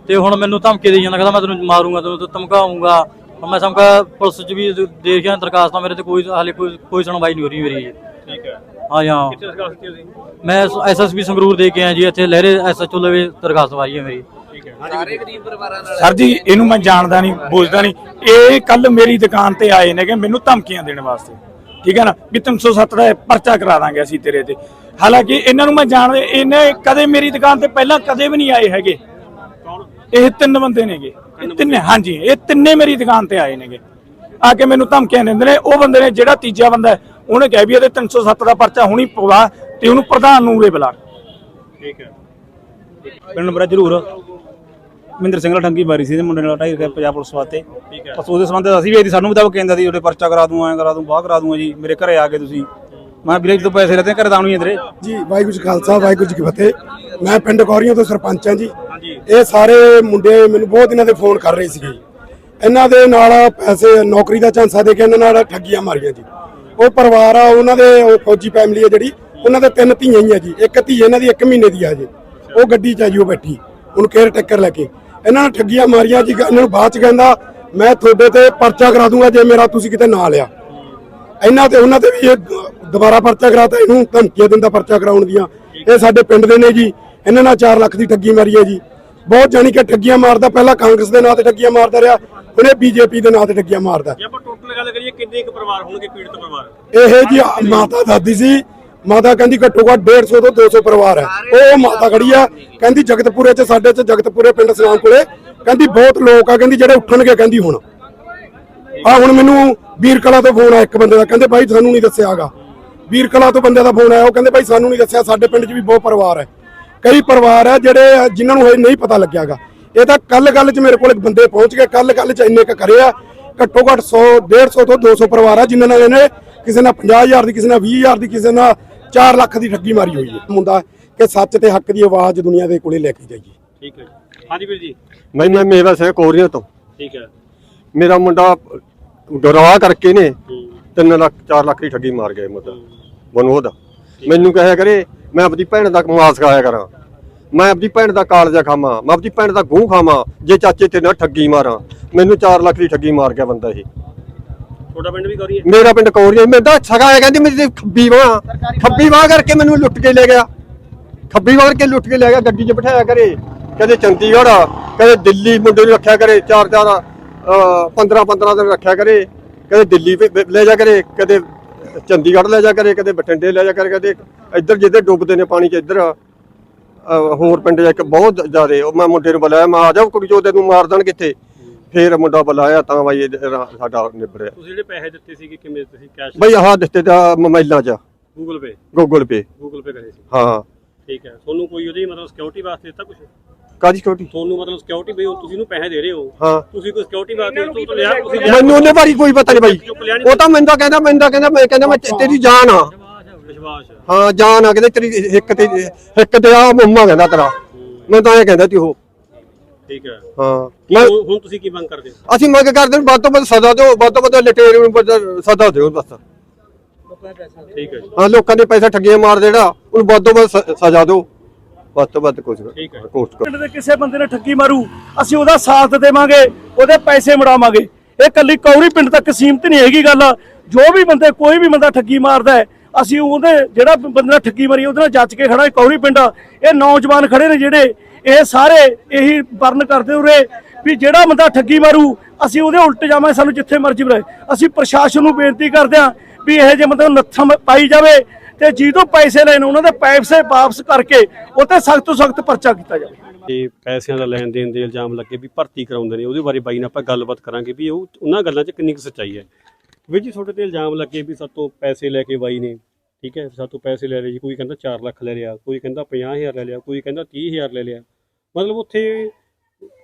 ਤੇ ਹੁਣ ਮੈਨੂੰ ਧਮਕੀ ਦੇਈ ਜਾਂਦਾ। ਕਹਿੰਦਾ ਮੈਂ ਤੈਨੂੰ ਮਾਰੂੰਗਾ ਤੈਨੂੰ ਧਮਕਾਉਂਗਾ। ਮੈਂ ਸਮਕਾ ਪੁਲਿਸ ਚ ਵੀ ਦੇਖਿਆ ਦਰਖਾਸਤਾਂ ਮੇਰੇ ਤੇ ਕੋਈ ਹਾਲੇ ਕੋਈ ਕੋਈ ਸੁਣਵਾਈ ਨਹੀਂ ਹੋ ਰਹੀ ਮੇਰੀ। ਠੀਕ ਹੈ। ਹਾਂ ਜੀ, ਹਾਂ। ਕਿੱਥੇ ਦਰਖਾਸਤ ਦਿੱਤੀ ਤੁਸੀਂ? ਮੈਂ ਐਸਐਸਪੀ ਸੰਗਰੂਰ ਦੇ ਕੇ ਆਇਆ ਜੀ। ਇੱਥੇ ਲਹਿਰੇ ਐਸਐਚਓ ਲਵੇ ਦਰਖਾਸਤ ਵਾਈ ਹੈ ਮੇਰੀ। ਠੀਕ ਹੈ। ਸਰ ਜੀ ਇਹਨੂੰ ਮੈਂ ਜਾਣਦਾ ਨਹੀਂ ਬੋਝਦਾ ਨਹੀਂ। ਇਹ ਕੱਲ ਮੇਰੀ ਦੁਕਾਨ ਤੇ ਆਏ ਨੇਗੇ ਮੈਨੂੰ ਧਮਕੀਆਂ ਦੇਣ ਵਾਸਤੇ। ਠੀਕ ਹੈ ਨਾ? ਵੀ 307 ਦਾ ਪਰਚਾ ਕਰਾ ਦਾਂਗੇ ਅਸੀਂ ਤੇਰੇ ਤੇ। ਹਾਲਾਂਕਿ ਇਹਨਾਂ ਨੂੰ ਮੈਂ ਜਾਣਦੇ ਇਹਨੇ ਕਦੇ ਮੇਰੀ ਦੁਕਾਨ ਤੇ ਪਹਿਲਾਂ ਕਦੇ ਵੀ ਨਹੀਂ ਆਏ ਹੈਗੇ। ਇਹ ਤਿੰਨ ਬੰਦੇ ਨੇਗੇ। ਇਹ ਤਿੰਨੇ ਹਾਂਜੀ ਇਹ ਤਿੰਨੇ ਮੇਰੀ ਦੁਕਾਨ ਤੇ ਆਏ ਨੇਗੇ। ਆ ਕੇ ਮੈਨੂੰ ਧਮਕੀਆਂ ਦਿੰਦੇ ਨੇ ਉਹ ਬੰਦੇ ਨੇ ਜਿਹੜਾ ਤੀਜਾ ਬੰਦਾ ਉਹਨੇ ਕਿਹਾ ਵੀ ਇਹਦੇ 307 ਦਾ ਪਰਚਾ ਹੁਣੀ ਪਵਾ ਤੇ ਉਹਨੂੰ ਪ੍ਰਧਾਨ ਨੂੰ ਉਰੇ ਬੁਲਾ। ਠੀਕ ਹੈ। ਪਿੰਡ ਨੰਬਰ ਜ਼ਰੂਰ। ਮਹਿੰਦਰ ਸਿੰਘ ਨਾਲ ਠੰਗੀ ਮਾਰੀ ਸੀ ਇਹਦੇ ਮੁੰਡੇ ਨਾਲ ਢਾਈ ਰੁਪਏ ਪੰਜਾਬ ਪੁਲਿਸ ਵਾਸਤੇ। ਠੀਕ ਹੈ। ਬਸ ਉਹਦੇ ਸੰਬੰਧ ਅਸੀਂ ਵੀ ਇਹਦੀ ਸਾਨੂੰ ਵੀ ਤਾਂ ਕਹਿੰਦਾ ਸੀ ਉਹਦੇ ਪਰਚਾ ਕਰਾ ਦੂੰ ਐਂ ਕਰਾ ਦੂੰ ਬਾਹ ਕਰਾ ਦੂੰਗਾ ਜੀ ਮੇਰੇ ਘਰੇ ਆ ਕੇ ਤੁਸੀਂ। ਮੈਂ ਵੀਰੇ ਜਦੋਂ ਪੈਸੇ ਲੈਤੇ ਘਰੇ ਦਾਉਣੀ ਹੈ ਜੀ ਵਾਹਿਗੁਰੂ ਜੀ ਖਾਲਸਾ ਵਾਹਿਗੁਰੂ ਜੀ ਕੀ ਫਤਿਹ। ਮੈਂ ਪਿੰਡ ਕੌਰੀਆਂ ਤੋਂ ਸਰਪੰਚ ਹਾਂ ਜੀ। ਇਹ ਸਾਰੇ ਮੁੰਡੇ ਮੈਨੂੰ ਬਹੁਤ ਇਹਨਾਂ ਦੇ ਫੋਨ ਕਰ ਰਹੇ ਸੀਗੇ। ਇਹਨਾਂ ਦੇ ਨਾਲ ਪੈਸੇ ਨੌਕਰੀ ਦਾ ਝਾਂਸਾ ਦੇ ਕੇ ਇਹਨਾਂ ਨਾਲ ਠੱਗੀਆਂ ਮਾਰੀਆਂ ਜੀ। ਉਹ ਪਰਿਵਾਰ ਆ ਉਹਨਾਂ ਦੇ ਉਹ ਫੌਜੀ ਫੈਮਿਲੀ ਆ ਜਿਹੜੀ ਉਹਨਾਂ ਦੇ ਤਿੰਨ ਧੀਆਂ ਹੀ ਆ ਜੀ। ਇੱਕ ਧੀ ਇਹਨਾਂ ਦੀ 1 ਮਹੀਨੇ ਦੀ ਆ ਜੀ। ਉਹ ਗੱਡੀ 'ਚ ਆ ਜੀ ਉਹ ਬੈਠੀ। ਉਹਨੂੰ ਕੇਅਰ ਟੇਕਰ ਲੈ ਕੇ। ਇਹਨਾਂ ਨੇ ਠੱਗੀਆਂ ਮਾਰੀਆਂ ਜੀ ਇਹਨਾਂ ਨੂੰ ਬਾਅਦ 'ਚ ਕਹਿੰਦਾ ਮੈਂ ਤੁਹਾਡੇ ਤੇ ਪਰਚਾ ਕਰਾ ਦੂੰਗਾ ਜੇ ਮੇਰਾ ਤੁਸੀਂ ਕਿਤੇ ਨਾਂ ਲਿਆ। ਇਹਨਾਂ ਤੇ ਉਹਨਾਂ ਤੇ ਵੀ ਇਹ ਦੁਬਾਰਾ ਪਰਚਾ ਕਰਾਤਾ ਇਹਨੂੰ ਧਮਕੀਆਂ ਦਿੰਦਾ ਪਰਚਾ ਕਰਾਉਣ ਦੀਆਂ। ਇਹ ਸਾਡੇ ਪਿੰਡ ਦੇ ਨੇ ਜੀ ਇਹਨਾਂ ਨਾਲ 4 ਲੱਖ ਦੀ ਠੱਗੀ ਮਾਰੀ ਹੈ ਜੀ। ਬਹੁਤ ਜਾਣੀ ਕਿ ਠੱਗੀਆਂ ਮਾਰਦਾ ਪਹਿਲਾਂ ਕਾਂਗਰਸ ਦੇ ਨਾਂ ਤੇ ਠੱਗੀਆਂ ਮਾਰਦਾ ਰਿਹਾ ਹੁਣ ਇਹ ਬੀਜੇਪੀ ਦੇ ਨਾਂ ਤੇ ਠੱਗੀਆਂ ਮਾਰਦਾ। ਜੇ ਆਪਾਂ ਟੋਟਲ ਗੱਲ ਕਰੀਏ ਕਿੰਨੇ ਕੁ ਪਰਿਵਾਰ ਹੋਣਗੇ ਪੀੜਤ ਪਰਿਵਾਰ? ਇਹ ਜੀ ਮਾਤਾ ਦਾਦੀ ਸੀ ਮਾਤਾ ਕਹਿੰਦੀ ਘੱਟੋ ਘੱਟ 150 ਤੋਂ 200 ਪਰਿਵਾਰ ਹੈ। ਉਹ ਮਾਤਾ ਖੜੀ ਆ ਕਹਿੰਦੀ ਜਗਤਪੁਰੇ ਚ ਸਾਡੇ ਚ ਜਗਤਪੁਰੇ ਪਿੰਡ ਸਲਾਮ ਕੋਲੇ ਕਹਿੰਦੀ ਬਹੁਤ ਲੋਕ ਆ ਕਹਿੰਦੀ ਜਿਹੜੇ ਉੱਠਣਗੇ ਕਹਿੰਦੀ ਹੁਣ। ਆ ਹੁਣ ਮੈਨੂੰ ਵੀਰ ਕਲਾ ਤੋਂ ਫੋਨ ਆ ਇੱਕ ਬੰਦੇ ਦਾ ਕਹਿੰਦੇ ਬਾਈ ਸਾਨੂੰ ਨਹੀਂ ਦੱਸਿਆਗਾ। ਵੀਰ ਕਲਾ ਤੋਂ ਬੰਦੇ ਦਾ ਫੋਨ ਆਇਆ ਉਹ ਕਹਿੰਦੇ ਬਾਈ ਸਾਨੂੰ ਨਹੀਂ ਦੱਸਿਆ ਸਾਡੇ ਪਿੰਡ 'ਚ ਵੀ ਬਹੁਤ ਪਰਿਵਾਰ ਹੈ। ਕਈ ਪਰਿਵਾਰ ਹੈ ਜਿਹੜੇ ਜਿਨ੍ਹਾਂ ਨੂੰ ਹਜੇ ਨਹੀਂ ਪਤਾ ਲੱਗਿਆਗਾ। ਇਹ ਤਾਂ ਕੱਲ ਕੱਲ 'ਚ ਮੇਰੇ ਕੋਲ ਬੰਦੇ ਪਹੁੰਚ ਗਏ ਕੱਲ ਕੱਲ 'ਚ ਇੰਨੇ ਕ ਕਰਿਆ ਘੱਟੋ ਘੱਟ 100 150 ਤੋਂ 200 ਪਰਿਵਾਰ ਆ ਜਿਨ੍ਹਾਂ ਨਾਲ ਇਹਨੇ ਕਿਸੇ ਨਾਲ 50000 ਦੀ ਕਿਸੇ ਨਾਲ 20000 ਦੀ ਕਿਸੇ ਨਾਲ 4 ਲੱਖ ਦੀ ਠੱਗੀ ਮਾਰੀ ਹੋਈ ਹੈ। ਮੁੰਡਾ ਕਿ ਸੱਚ ਤੇ ਹੱਕ ਦੀ ਆਵਾਜ਼ ਦੁਨੀਆ ਦੇ ਕੋਲੇ ਲੈ ਕੇ ਜਾਈਏ। ਠੀਕ ਹੈ ਜੀ। ਹਾਂਜੀ ਵੀਰ ਜੀ। ਮੈਂ ਮੈਂ ਮੇਵਾ ਸਿੰਘ ਕੋਰੀਆਂ ਤੋਂ। ਠੀਕ ਹੈ। ਮੇਰਾ ਮੁੰਡਾ ਗਰਾਹ ਕਰਕੇ ਨੇ ਹੂੰ। 3 ਲੱਖ 4 ਲੱਖ ਦੀ ਠੱਗੀ ਮਾਰ ਗਏ ਮਤਲਬ ਬਨੋਦ ਮੈਨੂੰ ਕਹਿਆ ਕਰੇ ਮੈਂ ਆਪਣੀ ਭੈਣ ਦਾ ਮਾਸ ਖਾਇਆ ਕਰਾਂ। ਮੈਂ ਆਪਣੀ ਭੈਣ ਦਾ ਕਾਲਜਾ ਖਾਵਾਂ ਮੈਂ ਆਪਣੀ ਭੈਣ ਦਾ ਗੂੰ ਖਾਵਾਂ ਜੇ ਚਾਚੇ ਤੇ ਨਾਲ ਠੱਗੀ ਮਾਰਾਂ। ਮੈਨੂੰ 4 ਲੱਖ ਦੀ ਠੱਗੀ ਮਾਰ ਗਿਆ ਬੰਦਾ ਇਹ। ਤੁਹਾਡਾ ਪਿੰਡ ਵੀ ਕਰੀਏ ਮੇਰਾ ਪਿੰਡ ਕੋਰੀਆ ਮੈਂ ਤਾਂ ਸਗਾ ਹੈ ਕਹਿੰਦੀ ਮੇਰੀ ਖੱਬੀ ਬਾਹ ਖੱਬੀ ਬਾਹ ਕਰਕੇ ਮੈਨੂੰ ਲੁੱਟ ਕੇ ਲੈ ਗਿਆ। ਖੱਬੀ ਬਾਹ ਕਰਕੇ ਲੁੱਟ ਕੇ ਲੈ ਗਿਆ ਗੱਡੀ 'ਚ ਬਿਠਾਇਆ ਕਰੇ। ਕਦੇ ਚੰਡੀਗੜ੍ਹ ਕਦੇ ਦਿੱਲੀ ਮੁੰਡੇ ਨੂੰ ਰੱਖਿਆ ਕਰੇ ਚਾਰ ਚਾਰ 15 15 ਦਿਨ ਰੱਖਿਆ ਕਰੇ। ਕਦੇ ਦਿੱਲੀ ਵੀ ਲੈ ਜਾ ਕਰੇ ਕਦੇ ਚੰਡੀਗੜ੍ਹ ਲੈ ਜਾ ਕਰੇ ਕਦੇ ਬਠਿੰਡੇ ਲੈ ਜਾ ਕਰੇ ਕਦੇ ਇੱਧਰ ਜਿੱਧਰ ਡੁੱਬਦੇ ਨੇ ਪਾਣੀ 'ਚ ਇੱਧਰ। ਹੋਰ ਪਿੰਡ 'ਚ ਇੱਕ ਬਹੁਤ ਜ਼ਿਆਦੇ ਉਹ ਮੈਂ ਮੁੰਡੇ ਨੂੰ ਬੁਲਾਇਆ ਮੈਂ ਆ ਜਾ ਕੁੜੀ ਚੋ ਤੈਨੂੰ ਮਾਰ ਦੇਣ ਕਿੱਥੇ? ਫੇਰ ਮੁੰਡਾ ਬੁਲਾਇਆ ਤਾਂ ਬਾਈ ਇਹ ਰਾ- ਸਾਡਾ ਨਿਬੜਿਆ। ਤੁਸੀਂ ਜਿਹੜੇ ਪੈਸੇ ਦਿੱਤੇ ਸੀਗੇ ਕਿਵੇਂ ਦਿੱਤੇ ਸੀ ਕੈਸ਼ ਬਈ ਆਹ ਦਿੱਤੇ ਦਾ ਮੋਬਾਈਲਾਂ 'ਚ। Google Pay Google Pay Google Pay ਕਰੇ ਸੀ। ਹਾਂ। ਠੀਕ ਹੈ। ਤੁਹਾਨੂੰ ਕੋਈ ਉਹਦੀ ਮਤਲਬ ਸਿਕਿਉਰਿਟੀ ਵਾਸਤੇ ਦਿੱਤਾ ਕੁਝ ਕਾਦੀ ਸਿਕਿਉਰਿਟੀ ਤੁਹਾਨੂੰ ਮਤਲਬ ਸਿਕਿਉਰਿਟੀ ਬਈ ਉਹ ਤੁਸੀਂ ਨੂੰ ਪੈਸੇ ਦੇ ਰਹੇ ਹੋ। ਹਾਂ। ਤੁਸੀਂ ਕੋਈ ਸਿਕਿਉਰਿਟੀ ਵਾਸਤੇ ਤੋਂ ਤੋਂ ਲਿਆ ਤੁਸੀਂ ਲਿਆ ਮੈਨੂੰ ਉਹਨੇ ਬਾਰੇ ਕੋਈ ਪਤਾ ਨਹੀਂ ਬਾਈ। ਉਹ ਤਾਂ ਮੈਨੂੰ ਤਾਂ ਕਹਿੰਦਾ ਮੈਨੂੰ ਤਾਂ ਕਹਿੰਦਾ ਮੈਂ ਕਹਿੰਦਾ ਮੈਂ ਤੇ- ਤੇਰੀ ਜਾਨ ਆ। ਵਿਸ਼ਵਾਸ ਹਾਂ ਜਾਨ ਆ ਕਹਿੰਦੇ ਤੇਰੀ ਹਿੱਕ ਤੇ ਹਿੱਕ ਤੇ ਆ ਮੰਮਾ ਕਹਿੰਦਾ ਤੇਰਾ। ਮੈਂ ਤਾਂ ਇਹ ਕਹਿੰਦਾ ਤੀ ਉਹ। ਠੀਕ ਹੈ। ਹਾਂ। ਕੀ ਮੈਂ ਹੁਣ ਹੁਣ ਤੁਸੀਂ ਕੀ ਮੰਗ ਕਰਦੇ ਹੋ? ਅਸੀਂ ਮੰਗ ਕਰਦੇ ਹਾਂ ਵੱਧ ਤੋਂ ਵੱਧ ਸਜ਼ਾ ਦਿਓ ਵੱਧ ਤੋਂ ਵੱਧ ਲਟੇਰੇ ਨੂੰ ਵੱਧ ਸਜ਼ਾ ਦਿਓ ਬਸ। ਠੀਕ ਹੈ ਜੀ। ਹਾਂ ਲੋਕਾਂ ਦੇ ਪੈਸਾ ਠੱਗੀਆਂ ਮਾਰ ਜਿਹੜਾ ਉਹਨੂੰ ਵੱਧ ਤੋਂ ਵੱਧ ਸ- ਸਜ਼ਾ ਦਿਓ। ਵੱਧ ਤੋਂ ਵੱਧ ਕੁਝ ਠੀਕ ਹੈ। ਕੋਸ਼ਟ ਕਰੋ। ਪਿੰਡ ਦੇ ਕਿਸੇ ਬੰਦੇ ਨੇ ਠੱਗੀ ਮਾਰੂ ਅਸੀਂ ਉਹਦਾ ਸਾਥ ਦੇਵਾਂਗੇ ਉਹਦੇ ਪੈਸੇ ਮੁੜਾਵਾਂਗੇ। ਇਹ ਕੱਲੀ ਕੌਰੀ ਪਿੰਡ ਤੱਕ ਸੀਮਤ ਨਹੀਂ ਹੈਗੀ ਗੱਲ। ਜੋ ਵੀ ਬੰਦੇ ਕੋਈ ਵੀ ਬੰਦਾ ਠੱਗੀ ਮਾਰਦਾ ਹੈ ਅਸੀਂ ਉਹਦੇ ਜਿਹੜਾ ਬੰਦੇ ਨੇ ਠੱਗੀ ਮਾਰੀ ਉਹਦੇ ਨਾਲ ਜੱਜ ਕੇ ਖੜਾ ਹੈ ਕੌਰੀ ਪਿੰਡ ਇਹ ਨੌਜਵਾਨ ਖੜੇ ਨੇ ਜਿਹੜੇ ਇਹ ਸਾਰੇ ਇਹੀ ਵਰਨ ਕਰਦੇ ਉਰੇ ਵੀ ਜਿਹੜਾ ਬੰਦਾ ਠੱਗੀ ਮਾਰੂ, ਅਸੀਂ ਉਹਦੇ ਉਲਟ ਜਾਵਾਂਗੇ, ਸਾਨੂੰ ਜਿੱਥੇ ਮਰਜ਼ੀ ਬੁਲਾਏ। ਅਸੀਂ ਪ੍ਰਸ਼ਾਸਨ ਨੂੰ ਬੇਨਤੀ ਕਰਦੇ ਹਾਂ ਵੀ ਇਹ ਜੇ ਮਤਲਬ ਨੱਥਾ ਪਾਈ ਜਾਵੇ ਤੇ ਜਿਹਦੋਂ ਪੈਸੇ ਲੈਣ, ਉਹਨਾਂ ਦੇ ਪੈਸੇ ਵਾਪਸ ਕਰਕੇ ਉੱਤੇ ਸਖਤ ਤੋਂ ਸਖਤ ਪਰਚਾ ਕੀਤਾ ਜਾਵੇ। ਤੇ ਪੈਸਿਆਂ ਦਾ ਲੈਣ ਦੇਣ ਦੇ ਇਲਜ਼ਾਮ ਲੱਗੇ ਵੀ ਭਰਤੀ ਕਰਾਉਂਦੇ ਨੇ, ਉਹਦੇ ਬਾਰੇ ਬਾਈ ਨਾਲ ਆਪਾਂ ਗੱਲਬਾਤ ਕਰਾਂਗੇ ਵੀ ਉਹ, ਉਹਨਾਂ ਗੱਲਾਂ 'ਚ ਕਿੰਨੀ ਕੁ ਸੱਚਾਈ ਹੈ। ਵੀ ਜੀ ਤੁਹਾਡੇ ਤੇ ਇਲਜ਼ਾਮ ਲੱਗੇ ਵੀ ਸਾਤੋਂ ਪੈਸੇ ਲੈ ਕੇ ਬਾਈ ਨੇ, ਠੀਕ ਹੈ ਸਾਤੋਂ ਪੈਸੇ ਲੈ ਲਏ ਜੀ, ਕੋਈ ਕਹਿੰਦਾ 4 ਲੱਖ ਲੈ ਲਿਆ, ਕੋਈ ਕਹਿੰਦਾ 50000 ਲੈ ਲਿਆ, ਕੋਈ ਕਹਿੰਦਾ 30000 ਲੈ ਲਿਆ। ਮਤਲਬ ਉੱਥੇ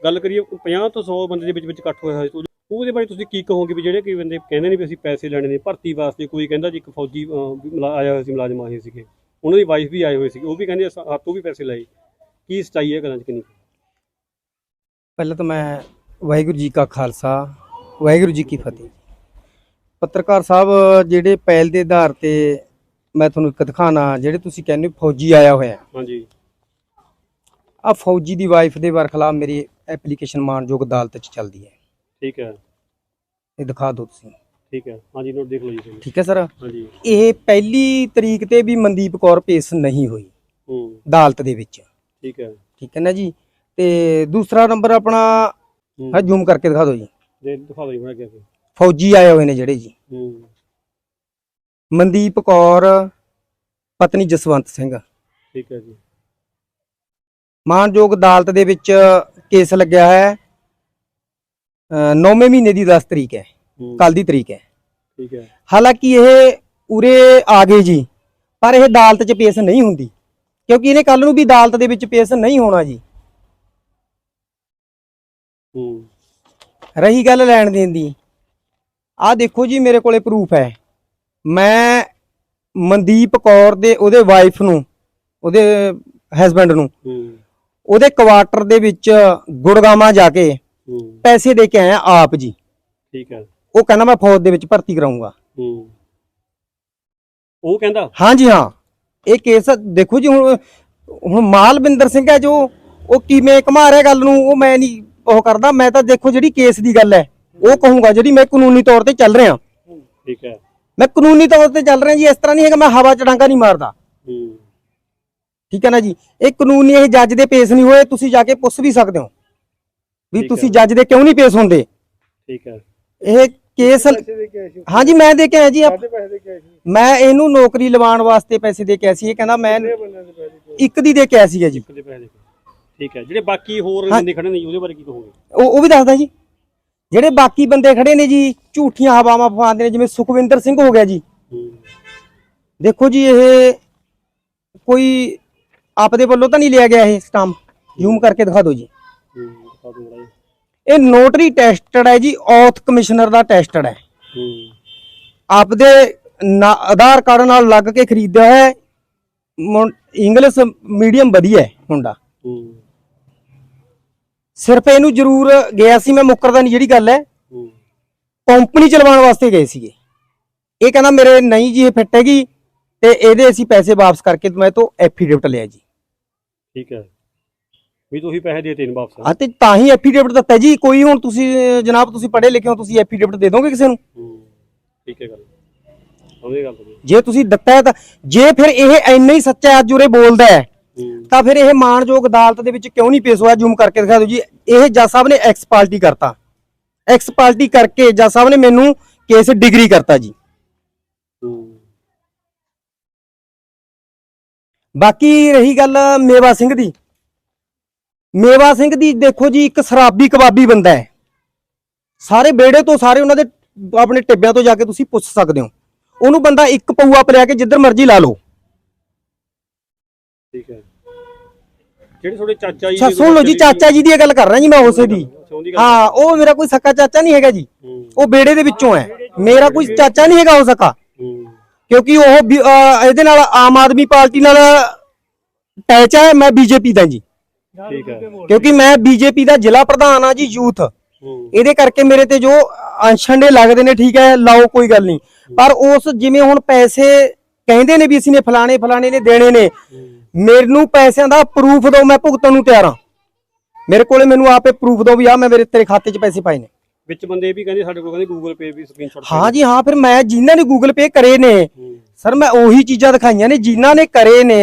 ਗੱਲ ਕਰੀਏ 50 ਤੋਂ 100 ਬੰਦੇ ਦੇ ਵਿੱਚ ਵਿੱਚ ਇਕੱਠ ਹੋਇਆ ਹੋਇਆ ਸੀ। ਉਹਦੇ ਬਾਰੇ ਤੁਸੀਂ ਕੀ ਕਹੋਗੇ ਵੀ ਜਿਹੜੇ ਕਈ ਬੰਦੇ ਕਹਿੰਦੇ ਨੇ ਵੀ ਅਸੀਂ ਪੈਸੇ ਲੈਣੇ ਨੇ ਭਰਤੀ ਵਾਸਤੇ ਕੋਈ ਕਹਿੰਦਾ ਜੀ ਇੱਕ ਫੌਜੀ ਆਇਆ ਹੋਇਆ ਸੀ ਮੁਲਾਜ਼ਮ ਆਏ ਸੀਗੇ। ਉਹਨਾਂ ਦੀ ਵਾਈਫ ਵੀ ਆਏ ਹੋਏ ਸੀਗੇ। ਉਹ ਵੀ ਕਹਿੰਦੇ ਹੱਥੋਂ ਵੀ ਪੈਸੇ ਲਏ। ਕੀ ਸੱਚਾਈ ਹੈ ਗੱਲਾਂ 'ਚ ਕਿੰਨੀ ਪਹਿਲਾਂ ਤਾਂ ਮੈਂ ਵਾਹਿਗੁਰੂ ਜੀ ਕਾ ਖਾਲਸਾ ਵਾਹਿਗੁਰੂ ਜੀ ਕੀ ਫਤਿਹ। ਪੱਤਰਕਾਰ ਸਾਹਿਬ ਜਿਹੜੇ ਪਹਿਲ ਦੇ ਆਧਾਰ ਤੇ ਮੈਂ ਤੁਹਾਨੂੰ ਇੱਕ ਦਿਖਾਣਾ ਜਿਹੜੇ ਤੁਸੀਂ ਕਹਿੰਦੇ ਫੌਜੀ ਆਇਆ ਹੋਇਆ। ਹਾਂਜੀ। ਆ ਫੌਜੀ ਦੀ ਵਾਈਫ ਦੇ ਵਰਖਲਾਫ ਮੇਰੀ ਐਪਲੀਕੇਸ਼ਨ ਮਾਨਯੋਗ ਅਦਾਲਤ 'ਚ ਚੱਲਦੀ ਹੈ। ਠੀਕ ਹੈ। ਇਹ ਦਿਖਾ ਦਿਓ ਤੁਸੀਂ। ਠੀਕ ਹੈ। ਹਾਂਜੀ ਨੋਟ ਦੇਖ ਲਓ ਜੀ ਤੁਸੀਂ। ਠੀਕ ਹੈ ਸਰ? ਹਾਂਜੀ। ਇਹ ਪਹਿਲੀ ਤਰੀਕ ਤੇ ਵੀ ਮਨਦੀਪ ਕੌਰ ਪੇਸ਼ ਨਹੀਂ ਹੋਈ। ਹੂੰ। ਅਦਾਲਤ ਦੇ ਵਿੱਚ। ਠੀਕ ਹੈ। ਠੀਕ ਹੈ ਨਾ ਜੀ? ਤੇ ਦੂਸਰਾ ਨੰਬਰ ਆਪਣਾ ਹੂੰ। ਹਾਂ ਜ਼ੂਮ ਕਰਕੇ ਦਿਖਾ ਦਿਓ ਜੀ। ਦੇ ਦਿਖਾ ਦਿਓ ਜੀ ਬਣਾ ਕੇ ਅੱਗੇ। ਫੌਜੀ ਆਏ ਹੋਏ ਨੇ ਜਿਹੜੇ ਜੀ। ਹੂੰ। ਮਨਦੀਪ ਕੌਰ ਪਤਨੀ ਜਸਵੰਤ ਸਿੰਘ। ਠੀਕ ਹੈ ਜੀ। ਮਾਨਯੋਗ ਅਦਾਲਤ ਦੇ ਵਿੱਚ ਕੇਸ ਲੱਗਿਆ ਹੈ। 9ਵੇਂ ਮਹੀਨੇ ਦੀ 10 ਤਰੀਕ ਹੈ। ਕੱਲ ਦੀ ਤਰੀਕ ਹੈ। ਠੀਕ ਹੈ। ਹਾਲਾਂਕਿ ਇਹ ਉਰੇ ਆ ਗਏ ਜੀ ਪਰ ਇਹ ਅਦਾਲਤ 'ਚ ਪੇਸ਼ ਨਹੀਂ ਹੁੰਦੀ ਕਿਉਂਕਿ ਇਹਨੇ ਕੱਲ ਨੂੰ ਵੀ ਅਦਾਲਤ ਦੇ ਵਿੱਚ ਪੇਸ਼ ਨਹੀਂ ਹੋਣਾ ਜੀ। ਹੂੰ। ਰਹੀ ਗੱਲ ਲੈਣ ਦੇਣ ਦੀ ਆਹ ਦੇਖੋ ਜੀ ਮੇਰੇ ਕੋਲੇ ਪ੍ਰੂਫ ਹੈ। ਮੈਂ ਮਨਦੀਪ ਕੌਰ ਦੇ ਉਹਦੇ ਵਾਈਫ ਨੂੰ ਉਹਦੇ ਹਸਬੰਡ ਨੂੰ ਉਹਦੇ ਕੁਆਟਰ ਦੇ ਵਿੱਚ ਗੁੜਗਾਵਾਂ ਜਾ ਕੇ ਹੂੰ। ਪੈਸੇ ਦੇ ਕੇ ਆਇਆ ਆਪ ਜੀ। ਠੀਕ ਹੈ। ਉਹ ਕਹਿੰਦਾ ਮੈਂ ਫੌਜ ਦੇ ਵਿੱਚ ਭਰਤੀ ਕਰਾਉਂਗਾ। ਹੂੰ। ਉਹ ਕਹਿੰਦਾ? ਹਾਂਜੀ ਹਾਂ। ਇਹ ਕੇਸ ਦੇਖੋ ਜੀ ਹੁਣ ਹੁਣ ਮਾਲਵਿੰਦਰ ਸਿੰਘ ਹੈ ਜੋ ਉਹ ਕਿਵੇਂ ਘਮਾ ਰਿਹਾ ਗੱਲ ਨੂੰ ਉਹ ਮੈਂ ਨਹੀਂ ਉਹ ਕਰਦਾ। ਮੈਂ ਤਾਂ ਦੇਖੋ ਜਿਹੜੀ ਕੇਸ ਦੀ ਗੱਲ ਹੈ ਉਹ ਕਹੂੰਗਾ ਜਿਹੜੀ ਮੈਂ ਕਾਨੂੰਨੀ ਤੌਰ ਤੇ ਚੱਲ ਰਿਹਾ। ਠੀਕ ਹੈ। ਮੈਂ ਕਾਨੂੰਨੀ ਤੌਰ ਤੇ ਚੱਲ ਰਿਹਾ ਜੀ ਇਸ ਤਰ੍ਹਾਂ ਨਹੀਂ ਹੈਗਾ ਮੈਂ ਹਵਾ ਚ ਡਾਂਗਾ ਨਹੀਂ ਮਾਰਦਾ। ਹੂੰ। ਠੀਕ ਹੈ ਨਾ ਜੀ? ਇਹ ਕਾਨੂੰਨੀ ਇਹ ਜੱਜ ਦੇ ਪੇਸ਼ ਨਹੀਂ ਹੋਏ ਤੁਸੀਂ ਜਾ ਕੇ ਪੁੱਛ ਵੀ ਸਕਦੇ ਹੋ। ਵੀ ਤੁਸੀਂ। ਜੱਜ ਦੇ ਕਿਉਂ ਨਹੀਂ ਪੇਸ਼ ਹੁੰਦੇ? ਠੀਕ ਹੈ। ਇਹ ਕੇਸ ਹਾਂਜੀ ਮੈਂ ਦੇ ਕੇ ਆਇਆ ਜੀ। ਮੈਂ ਇਹਨੂੰ ਨੌਕਰੀ ਲਵਾਉਣ ਵਾਸਤੇ ਪੈਸੇ ਦੇ ਕੇ ਆਇਆ ਸੀ। ਇਹ ਕਹਿੰਦਾ ਮੈਂ ਇੱਕ ਦੀ ਦੇ ਕੇ ਆਇਆ ਸੀਗਾ ਜੀ। ਠੀਕ ਹੈ। ਜਿਹੜੇ ਬਾਕੀ ਹੋਰ। ਬੰਦੇ ਖੜੇ ਨੇ ਉਹਦੇ ਬਾਰੇ ਕੀ ਕਹੋਗੇ? ਉਹ ਉਹ ਵੀ ਦੱਸਦਾ ਜੀ। ਜਿਹੜੇ ਬਾਕੀ ਬੰਦੇ ਖੜੇ ਨੇ ਜੀ ਝੂਠੀਆਂ ਹਵਾਵਾਂ ਫਵਾਉਂਦੇ ਨੇ ਜਿਵੇਂ ਸੁਖਵਿੰਦਰ ਸਿੰਘ ਹੋ ਗਿਆ ਜੀ। ਦੇਖੋ ਜੀ ਇਹ ਕੋਈ ਆਪਦੇ ਵੱਲੋਂ ਤਾਂ ਨਹੀਂ ਲਿਆ ਗਿਆ ਇਹ ਸਟੰਪ ਜ਼ੂਮ ਕਰਕੇ ਦਿਖਾ ਦਿਓ ਜੀ। ਇਹ ਨੋਟਰੀ ਟੈਸਟਡ ਹੈ ਜੀ ਔਥ ਕਮਿਸ਼ਨਰ ਦਾ ਟੈਸਟਡ ਹੈ। ਆਪਦੇ ਆਧਾਰ ਕਾਰਡ ਨਾਲ ਲੱਗ ਕੇ ਖਰੀਦਿਆ ਹੈ। ਇੰਗਲਿਸ਼ ਮੀਡੀਅਮ ਵਧੀਆ ਹੈ ਮੁੰਡਾ। ਸਿਰਫ ਇਹਨੂੰ ਜ਼ਰੂਰ ਗਿਆ ਸੀ ਮੈਂ ਮੁੱਕਰਦਾ ਨਹੀਂ ਜਿਹੜੀ ਗੱਲ ਹੈ। ਹੂੰ। ਕੰਪਨੀ ਚਲਵਾਉਣ ਵਾਸਤੇ ਗਏ ਸੀਗੇ। ਇਹ ਕਹਿੰਦਾ ਮੇਰੇ ਨਹੀਂ ਜੀ ਇਹ ਫਿੱਟ ਹੈਗੀ। ਤੇ ਇਹਦੇ ਅਸੀਂ ਪੈਸੇ ਵਾਪਸ ਕਰਕੇ ਮੈਂ ਤੋਂ ਐਫੀਡੇਵਿਟ ਲਿਆ ਜੀ। ਠੀਕ ਹੈ। ਵੀ ਤੁਸੀਂ ਪੈਸੇ ਦੇ ਦੇਣ ਵਾਪਸ। ਆ ਤੇ ਤਾਂ ਹੀ ਐਫੀਡੇਵਿਟ ਦਿੱਤਾ ਜੀ। ਕੋਈ ਹੁਣ ਤੁਸੀਂ ਜਨਾਬ ਤੁਸੀਂ ਪੜ੍ਹੇ ਲਿਖੇ ਹੋ ਤੁਸੀਂ ਐਫੀਡੇਵਿਟ ਦੇ ਦੋਗੇ ਕਿਸੇ ਨੂੰ? ਹੂੰ ਠੀਕ ਹੈ ਗੱਲ। ਸਮਝੇ ਗੱਲ ਜੇ ਤੁਸੀਂ ਦਿੱਤਾ ਹੈ ਤਾਂ ਜੇ ਫਿਰ ਇਹ ਇੰਨਾ ਹੀ ਸੱਚਾ ਅੱਜ ਉਰੇ ਬੋਲਦਾ ਹੈ ਹੂੰ। ਤਾਂ ਫਿਰ ਇਹ ਮਾਨਯੋਗ ਅਦਾਲਤ ਦੇ ਵਿੱਚ ਕਿਉਂ ਨਹੀਂ ਪੇਸ਼ ਹੋਇਆ? ਜ਼ੂਮ ਕਰਕੇ ਦਿਖਾ ਦਿਓ ਜੀ। ਇਹ ਜੱਜ ਸਾਹਿਬ ਨੇ ਐਕਸ ਪਾਰਟੀ ਕਰਤਾ। ਐਕਸ ਪਾਰਟੀ ਕਰਕੇ ਜੱਜ ਸਾਹਿਬ ਨੇ ਮੈਨੂੰ ਕੇਸ ਡਿਗਰੀ ਕਰਤਾ ਜੀ। ਬਾਕੀ ਰਹੀ ਗੱਲ ਮੇਵਾ ਸਿੰਘ ਦੀ। ਮੇਵਾ ਸਿੰਘ ਦੀ ਦੇਖੋ ਜੀ ਇੱਕ ਸ਼ਰਾਬੀ ਕਬਾਬੀ ਬੰਦਾ ਹੈ। ਸਾਰੇ ਬੇੜੇ ਤੋਂ ਸਾਰੇ ਉਹਨਾਂ ਦੇ ਆਪਣੇ ਟਿੱਬਿਆਂ ਤੋਂ ਜਾ ਕੇ ਤੁਸੀਂ ਪੁੱਛ ਸਕਦੇ ਹੋ। ਉਹਨੂੰ ਬੰਦਾ ਇੱਕ ਪਊਆ ਪਰਿਆ ਕੇ ਜਿੱਧਰ ਮਰਜ਼ੀ ਲਾ ਲਓ। ਠੀਕ ਹੈ। ਜਿਹੜੇ ਤੁਹਾਡੇ ਚਾਚਾ ਜੀ ਅੱਛਾ ਸੁਣ ਲਓ ਜੀ ਚਾਚਾ ਜੀ ਦੀ ਇਹ ਗੱਲ ਕਰ ਰਿਹਾ ਜੀ ਮੈਂ ਉਸੇ ਦੀ। ਹਾਂ ਉਹ ਮੇਰਾ ਕੋਈ ਸਕਾ ਚਾਚਾ ਨਹੀਂ ਹੈਗਾ ਜੀ। ਉਹ ਬੇੜੇ ਦੇ ਵਿੱਚੋਂ ਹੈ। ਮੇਰਾ ਕੋਈ ਚਾਚਾ ਨਹੀਂ ਹੈਗਾ ਹੋ ਸਕਾ। ਕਿਉਂਕਿ ਉਹ ਵੀ, ਅਹ, ਇਹਦੇ ਨਾਲ ਆਮ ਆਦਮੀ ਪਾਰਟੀ ਨਾਲ ਟੈਚ ਹੈ ਮੈਂ ਬੀਜੇਪੀ ਦਾ ਜੀ। ਠੀਕ ਹੈ। ਕਿਉਂਕਿ ਮੈਂ ਬੀਜੇਪੀ ਦਾ ਜ਼ਿਲ੍ਹਾ ਪ੍ਰਧਾਨ ਆ ਜੀ ਯੂਥ। ਹੂੰ। ਇਹਦੇ ਕਰਕੇ ਮੇਰੇ ਤੇ ਜੋ ਅੰਸ਼ੰਡੇ ਲੱਗਦੇ ਨੇ ਠੀਕ ਹੈ ਲਾਓ ਕੋਈ ਗੱਲ ਨਹੀਂ। ਪਰ ਉਸ ਜਿਵੇਂ ਹੁਣ ਪੈਸੇ ਕਹਿੰਦੇ ਨੇ ਵੀ ਅਸੀਂ ਨੇ ਫਲਾਣੇ ਫਲਾਣੇ ਨੇ ਦੇਣੇ ਨੇ ਮੈਨੂੰ ਪੈਸਿਆਂ ਦਾ ਪ੍ਰੂਫ ਦਿਓ ਮੈਂ ਭੁਗਤਣ ਨੂੰ ਤਿਆਰ ਹਾਂ। ਮੇਰੇ ਕੋਲੇ ਮੈਨੂੰ ਆਪੇ ਪ੍ਰੂਫ ਦਿਓ ਵੀ ਆ ਮੈਂ ਮੇਰੇ ਤੇਰੇ ਖਾਤੇ 'ਚ ਪੈਸੇ ਪਾਏ ਨੇ। ਵਿੱਚ ਬੰਦੇ ਇਹ ਵੀ ਕਹਿੰਦੇ ਸਾਡੇ ਕੋਲ ਕਹਿੰਦੇ ਗੂਗਲ ਪੇ ਵੀ ਸਕਰੀਨਸ਼ਾਟ ਹਾਂ ਜੀ ਹਾਂ ਫਿਰ ਮੈਂ ਜਿਨ੍ਹਾਂ ਨੇ ਗੂਗਲ ਪੇ ਕਰੇ ਨੇ ਸਰ ਮੈਂ ਉਹੀ ਚੀਜ਼ਾਂ ਦਿਖਾਈਆਂ ਨੇ ਜਿਨ੍ਹਾਂ ਨੇ ਕਰੇ ਨੇ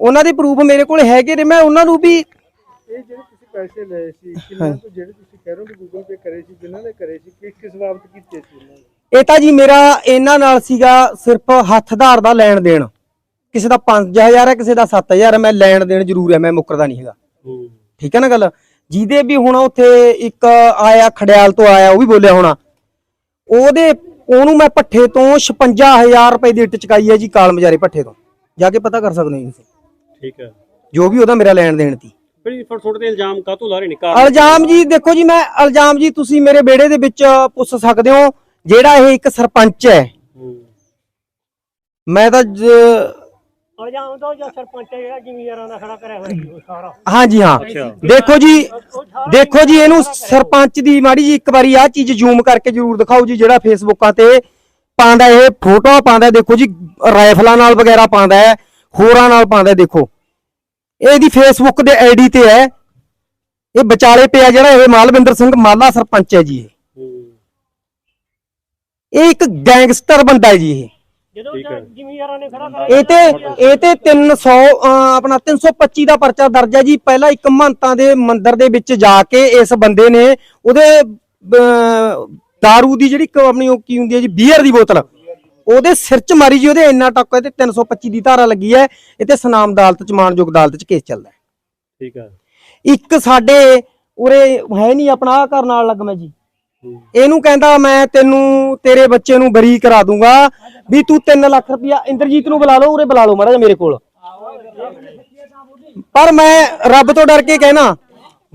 ਉਹਨਾਂ ਦੇ ਪ੍ਰੂਫ ਮੇਰੇ ਕੋਲ ਹੈਗੇ ਨੇ ਮੈਂ ਉਹਨਾਂ ਨੂੰ ਵੀ ਇਹ ਜਿਹੜੇ ਤੁਸੀਂ ਪੈਸੇ ਲਏ ਸੀ ਕਿੰਨਾਂ ਤੋਂ ਜਿਹੜੇ ਤੁਸੀਂ ਕਹਿ ਰਹੇ ਹੋ ਕਿ ਗੂਗਲ ਪੇ ਕਰੇ ਸੀ ਜਿਨ੍ਹਾਂ ਨੇ ਕਰੇ ਸੀ ਕਿਸ ਕਿਸ ਬਾਬਤ ਕੀਤੇ ਸੀ ਉਹਨਾਂ ਨੇ? ਇਹ ਤਾਂ ਜੀ ਮੇਰਾ ਇਹਨਾਂ ਨਾਲ ਸੀਗਾ ਸਿਰਫ ਹੱਥਦਾਰ ਦਾ ਲੈਣ ਦੇਣ। ਕਿਸੇ ਦਾ 5000 ਹੈ ਕਿਸੇ ਦਾ 7000 ਹੈ ਮੈਂ ਲੈਣ ਦੇਣ ਜ਼ਰੂਰ ਹੈ ਮੈਂ ਮੁੱਕਰਦਾ ਨਹੀਂ ਹੈਗਾ। ਹੂੰ। ਠੀਕ ਹੈ ਨਾ ਗੱਲ? ਜਿਹਦੇ ਵੀ ਹੁਣ ਉੱਥੇ ਇੱਕ ਆਇਆ ਖੜਿਆਲ ਤੋਂ ਆਇਆ ਉਹ ਵੀ ਬੋਲਿਆ ਹੋਣਾ। ਉਹਦੇ ਉਹਨੂੰ ਮੈਂ ਪੱਠੇ ਤੋਂ 56000 ਰੁਪਏ ਦੀ ਇੱਟ ਚਕਾਈ ਹੈ ਜੀ ਕਾਲਮਜਾਰੇ ਪੱਠੇ ਤੋਂ। ਜਾ ਕੇ ਪਤਾ ਕਰ ਸਕਦੇ ਹੋ ਤੁਸੀਂ। ਠੀਕ ਹੈ। ਜੋ ਵੀ ਉਹਦਾ ਮੇਰਾ ਲੈਣ ਦੇਣ ਸੀ। ਫਿਰ ਇਲਜ਼ਾਮ ਲਾ ਰਹੇ ਨੇ? ਇਲਜ਼ਾਮ ਜੀ ਦੇਖੋ ਜੀ ਮੈਂ ਇਲਜ਼ਾਮ ਜੀ ਤੁਸੀਂ ਮੇਰੇ ਬੇੜੇ ਦੇ ਵਿੱਚ ਪੁੱਛ ਸਕਦੇ ਹੋ ਜਿਹੜਾ ਇਹ ਇੱਕ ਸਰਪੰਚ ਹੈ। ਮੈਂ ਤਾਂ ਇਲਜ਼ਾਮ ਤੋਂ ਜਾਂ ਸਰਪੰਚ ਹੈ ਜਿਹੜਾ ਜ਼ਿਮੀਂਦਾਰਾਂ ਦਾ ਖੜਾ ਕਰਿਆ ਹੋਇਆ ਜੀ ਉਹ ਸਾਰਾ। ਹਾਂਜੀ ਹਾਂ। ਦੇਖੋ ਜੀ ਦੇਖੋ ਜੀ ਇਹਨੂੰ ਸਰਪੰਚ ਦੀ ਮਾੜੀ ਜੀ ਇੱਕ ਵਾਰੀ ਆਹ ਚੀਜ਼ ਜ਼ੂਮ ਕਰਕੇ ਜ਼ਰੂਰ ਦਿਖਾਓ ਜੀ ਜਿਹੜਾ ਫੇਸਬੁੱਕਾਂ ਤੇ ਪਾਉਂਦਾ ਇਹ ਫੋਟੋ ਪਾਉਂਦਾ ਦੇਖੋ ਜੀ ਰਾਈਫਲਾਂ ਨਾਲ ਵਗੈਰਾ ਪਾਉਂਦਾ ਹੈ ਹੋਰਾਂ ਨਾਲ ਪਾਉਂਦਾ ਦੇਖੋ। ਇਹ ਇਹਦੀ ਫੇਸਬੁੱਕ ਦੇ ਆਈਡੀ ਤੇ ਹੈ। ਇਹ ਵਿਚਾਲੇ ਪਿਆ ਜਿਹੜਾ ਇਹ ਮਾਲਵਿੰਦਰ ਸਿੰਘ ਮਾਲਾ ਸਰਪੰਚ ਹੈ ਜੀ ਇਹ। ਇਹ ਇੱਕ ਗੈਂਗਸਟਰ ਬੰਦਾ ਹੈ ਜੀ ਇਹ। ਜਦੋਂ ਠੀਕ ਹੈ। ਜ਼ਿਮੀਂਦਾਰਾਂ ਨੇ ਖੜਾ ਕਰਿਆ ਇਹ ਤੇ ਇਹ ਤੇ 300 ਅਹ ਆਪਣਾ 325 ਦਾ ਪਰਚਾ ਦਰਜ ਹੈ ਜੀ। ਪਹਿਲਾਂ ਇੱਕ ਮਹੰਤਾਂ ਦੇ ਮੰਦਿਰ ਦੇ ਵਿੱਚ ਜਾ ਕੇ ਇਸ ਬੰਦੇ ਨੇ ਉਹਦੇ ਅਹ, दारू ਦੀ ਜਿਹੜੀ ਇੱਕ ਆਪਣੀ ਉਹ ਕੀ ਹੁੰਦੀ ਹੈ ਜੀ ਬੀਅਰ ਦੀ ਬੋਤਲ ਉਹਦੇ ਸਿਰ 'ਚ ਮਾਰੀ ਜੀ ਉਹਦੇ ਇੰਨਾ ਟੱਕ ਹੈ ਤੇ 325 ਦੀ ਧਾਰਾ ਲੱਗੀ ਹੈ। ਇਹ ਤੇ ਸਨਾਮ ਅਦਾਲਤ 'ਚ ਮਾਨਯੋਗ ਅਦਾਲਤ 'ਚ ਕੇਸ ਚੱਲਦਾ ਠੀਕ ਹੈ। ਇੱਕ ਸਾਡੇ ਉਰੇ ਹੈ ਨਹੀਂ ਆਪਣਾ ਆਹ ਕਰਨ ਨਾਲ ਲੱਗ ਮੈਂ ਜੀ। ਇਹਨੂੰ ਕਹਿੰਦਾ ਮੈਂ ਤੈਨੂੰ ਤੇਰੇ ਬੱਚੇ ਨੂੰ ਬਰੀ ਕਰਾ ਦੂੰਗਾ ਵੀ ਤੂੰ 3 ਲੱਖ ਰੁਪਇਆ ਇੰਦਰਜੀਤ ਨੂੰ ਬੁਲਾ ਲਓ ਉਰੇ ਬੁਲਾ ਲਓ ਮਾੜਾ ਜਿਹਾ ਮੇਰੇ ਕੋਲ। ਪਰ ਮੈਂ ਰੱਬ ਤੋਂ ਡਰ ਕੇ ਕਹਿਣਾ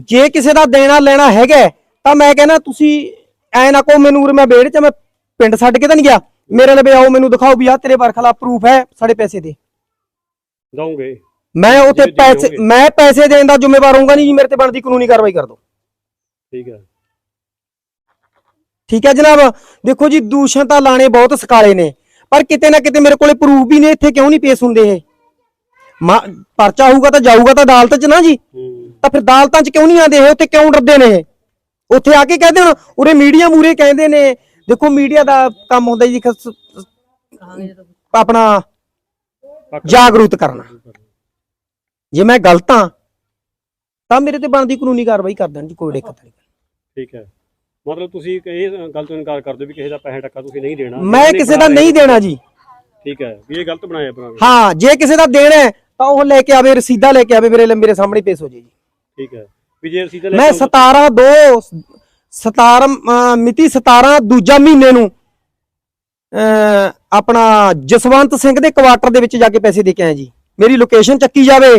ਜੇ ਕਿਸੇ ਦਾ ਦੇਣਾ ਲੈਣਾ ਹੈਗਾ ਤਾਂ ਮੈਂ ਕਹਿੰਦਾ ਤੁਸੀਂ ਐ ਨਾ ਕਹੋ ਮੈਨੂੰ ਉਰੇ ਮੈਂ ਬੇੜ ਚ ਮੈਂ ਪਿੰਡ ਛੱਡ ਕੇ ਤਾਂ ਨਹੀਂ ਗਿਆ। ਮੇਰੇ ਲਈ ਆਓ ਮੈਨੂੰ ਦਿਖਾਓ ਵੀ ਆ ਤੇਰੇ ਬਰਖਲਾਫ ਪ੍ਰੂਫ ਹੈ ਸਾਡੇ ਪੈਸੇ ਦੇ। ਦਊਂਗੇ। ਮੈਂ ਉੱਥੇ ਪੈਸੇ। ਮੈਂ ਪੈਸੇ ਦੇਣ ਦਾ ਜ਼ਿੰਮੇਵਾਰ ਹੋਊਂਗਾ ਨਹੀਂ ਜੀ ਮੇਰੇ ਤੇ ਬਣਦੀ ਕਾਨੂੰਨੀ ਕਾਰਵਾਈ ਕਰ ਦਿਓ। ਠੀਕ ਹੈ। ਠੀਕ ਹੈ ਜਨਾਬ? ਦੇਖੋ ਜੀ ਦੂਸ਼ਣ ਤਾਂ ਲਾਣੇ ਬਹੁਤ ਸਕਾਲੇ ਨੇ ਪਰ ਕਿਤੇ ਨਾ ਕਿਤੇ ਮੇਰੇ ਕੋਲੇ ਪ੍ਰੂਫ ਵੀ ਨੇ ਇੱਥੇ ਕਿਉਂ ਨਹੀਂ ਪੇਸ਼ ਹੁੰਦੇ ਇਹ? ਮਾ- ਪਰਚਾ ਹੋਊਗਾ ਤਾਂ ਜਾਊਗਾ ਤਾਂ ਅਦਾਲਤ 'ਚ ਨਾ ਜੀ। ਤਾਂ ਫਿਰ ਅਦਾਲਤਾਂ 'ਚ ਕਿਉਂ ਨਹੀਂ ਆਉਂਦੇ ਇਹ? ਉੱਥੇ ਕਿਉਂ ਡਰਦੇ ਨੇ ਇਹ? ਉੱਥੇ ਆ ਕੇ ਕਹਿੰਦੇ ਹੁਣ ਉਰੇ ਮੀਡੀਆ ਮੂਰੇ ਕਹਿੰਦੇ ਨੇ ਦੇਖੋ ਮੀਡੀਆ ਦਾ ਕੰਮ ਹੁੰਦਾ ਜੀ ਆਪਣਾ ਜਾਗਰੂਕ ਕਰਨਾ। ਜੇ ਮੈਂ ਗਲਤ ਹਾਂ ਤਾਂ ਮੇਰੇ ਤੇ ਬਣਦੀ ਕਾਨੂੰਨੀ ਕਾਰਵਾਈ ਕਰ ਦੇਣ ਜੀ ਕੋਈ ਦਿੱਕਤ ਨਹੀਂ। ਠੀਕ ਹੈ। ਮਤਲਬ ਤੁਸੀਂ ਇਹ ਗੱਲ ਤੋਂ ਇਨਕਾਰ ਕਰਦੇ ਹੋ ਵੀ ਕਿਸੇ ਦਾ ਪੈਸਾ ਟੱਕਾ ਤੁਸੀਂ ਨਹੀਂ ਦੇਣਾ ਮੈਂ ਕਿਸੇ ਦਾ ਨਹੀਂ। ਦੇਣਾ ਜੀ। ਠੀਕ ਹੈ ਵੀ ਇਹ ਗਲਤ ਬਣਾਇਆ ਬਣਾ ਕੇ ਹਾਂ ਜੇ ਕਿਸੇ ਦਾ ਦੇਣਾ ਹੈ, ਤਾਂ ਉਹ ਲੈ ਕੇ ਆਵੇ ਰਸੀਦਾ ਲੈ ਕੇ ਆਵੇ ਮੇਰੇ ਮੇਰੇ ਸਾਹਮਣੇ ਪੇਸ਼ ਹੋ ਜੇ ਜੀ। ਠੀਕ ਹੈ ਵੀ ਜੇ ਲੈ ਮੈਂ ਕੇ 17 2 17 ਅਹ, ਮਿਤੀ 17 ਦੂਜਾ ਮਹੀਨੇ ਨੂੰ ਆਪਣਾ ਜਸਵੰਤ ਸਿੰਘ ਦੇ ਕੁਆਟਰ ਦੇ ਵਿੱਚ ਜਾ ਕੇ ਪੈਸੇ ਦੇ ਕੇ ਆਇਆ ਜੀ। ਮੇਰੀ ਲੋਕੇਸ਼ਨ ਚੱਕੀ ਜਾਵੇ।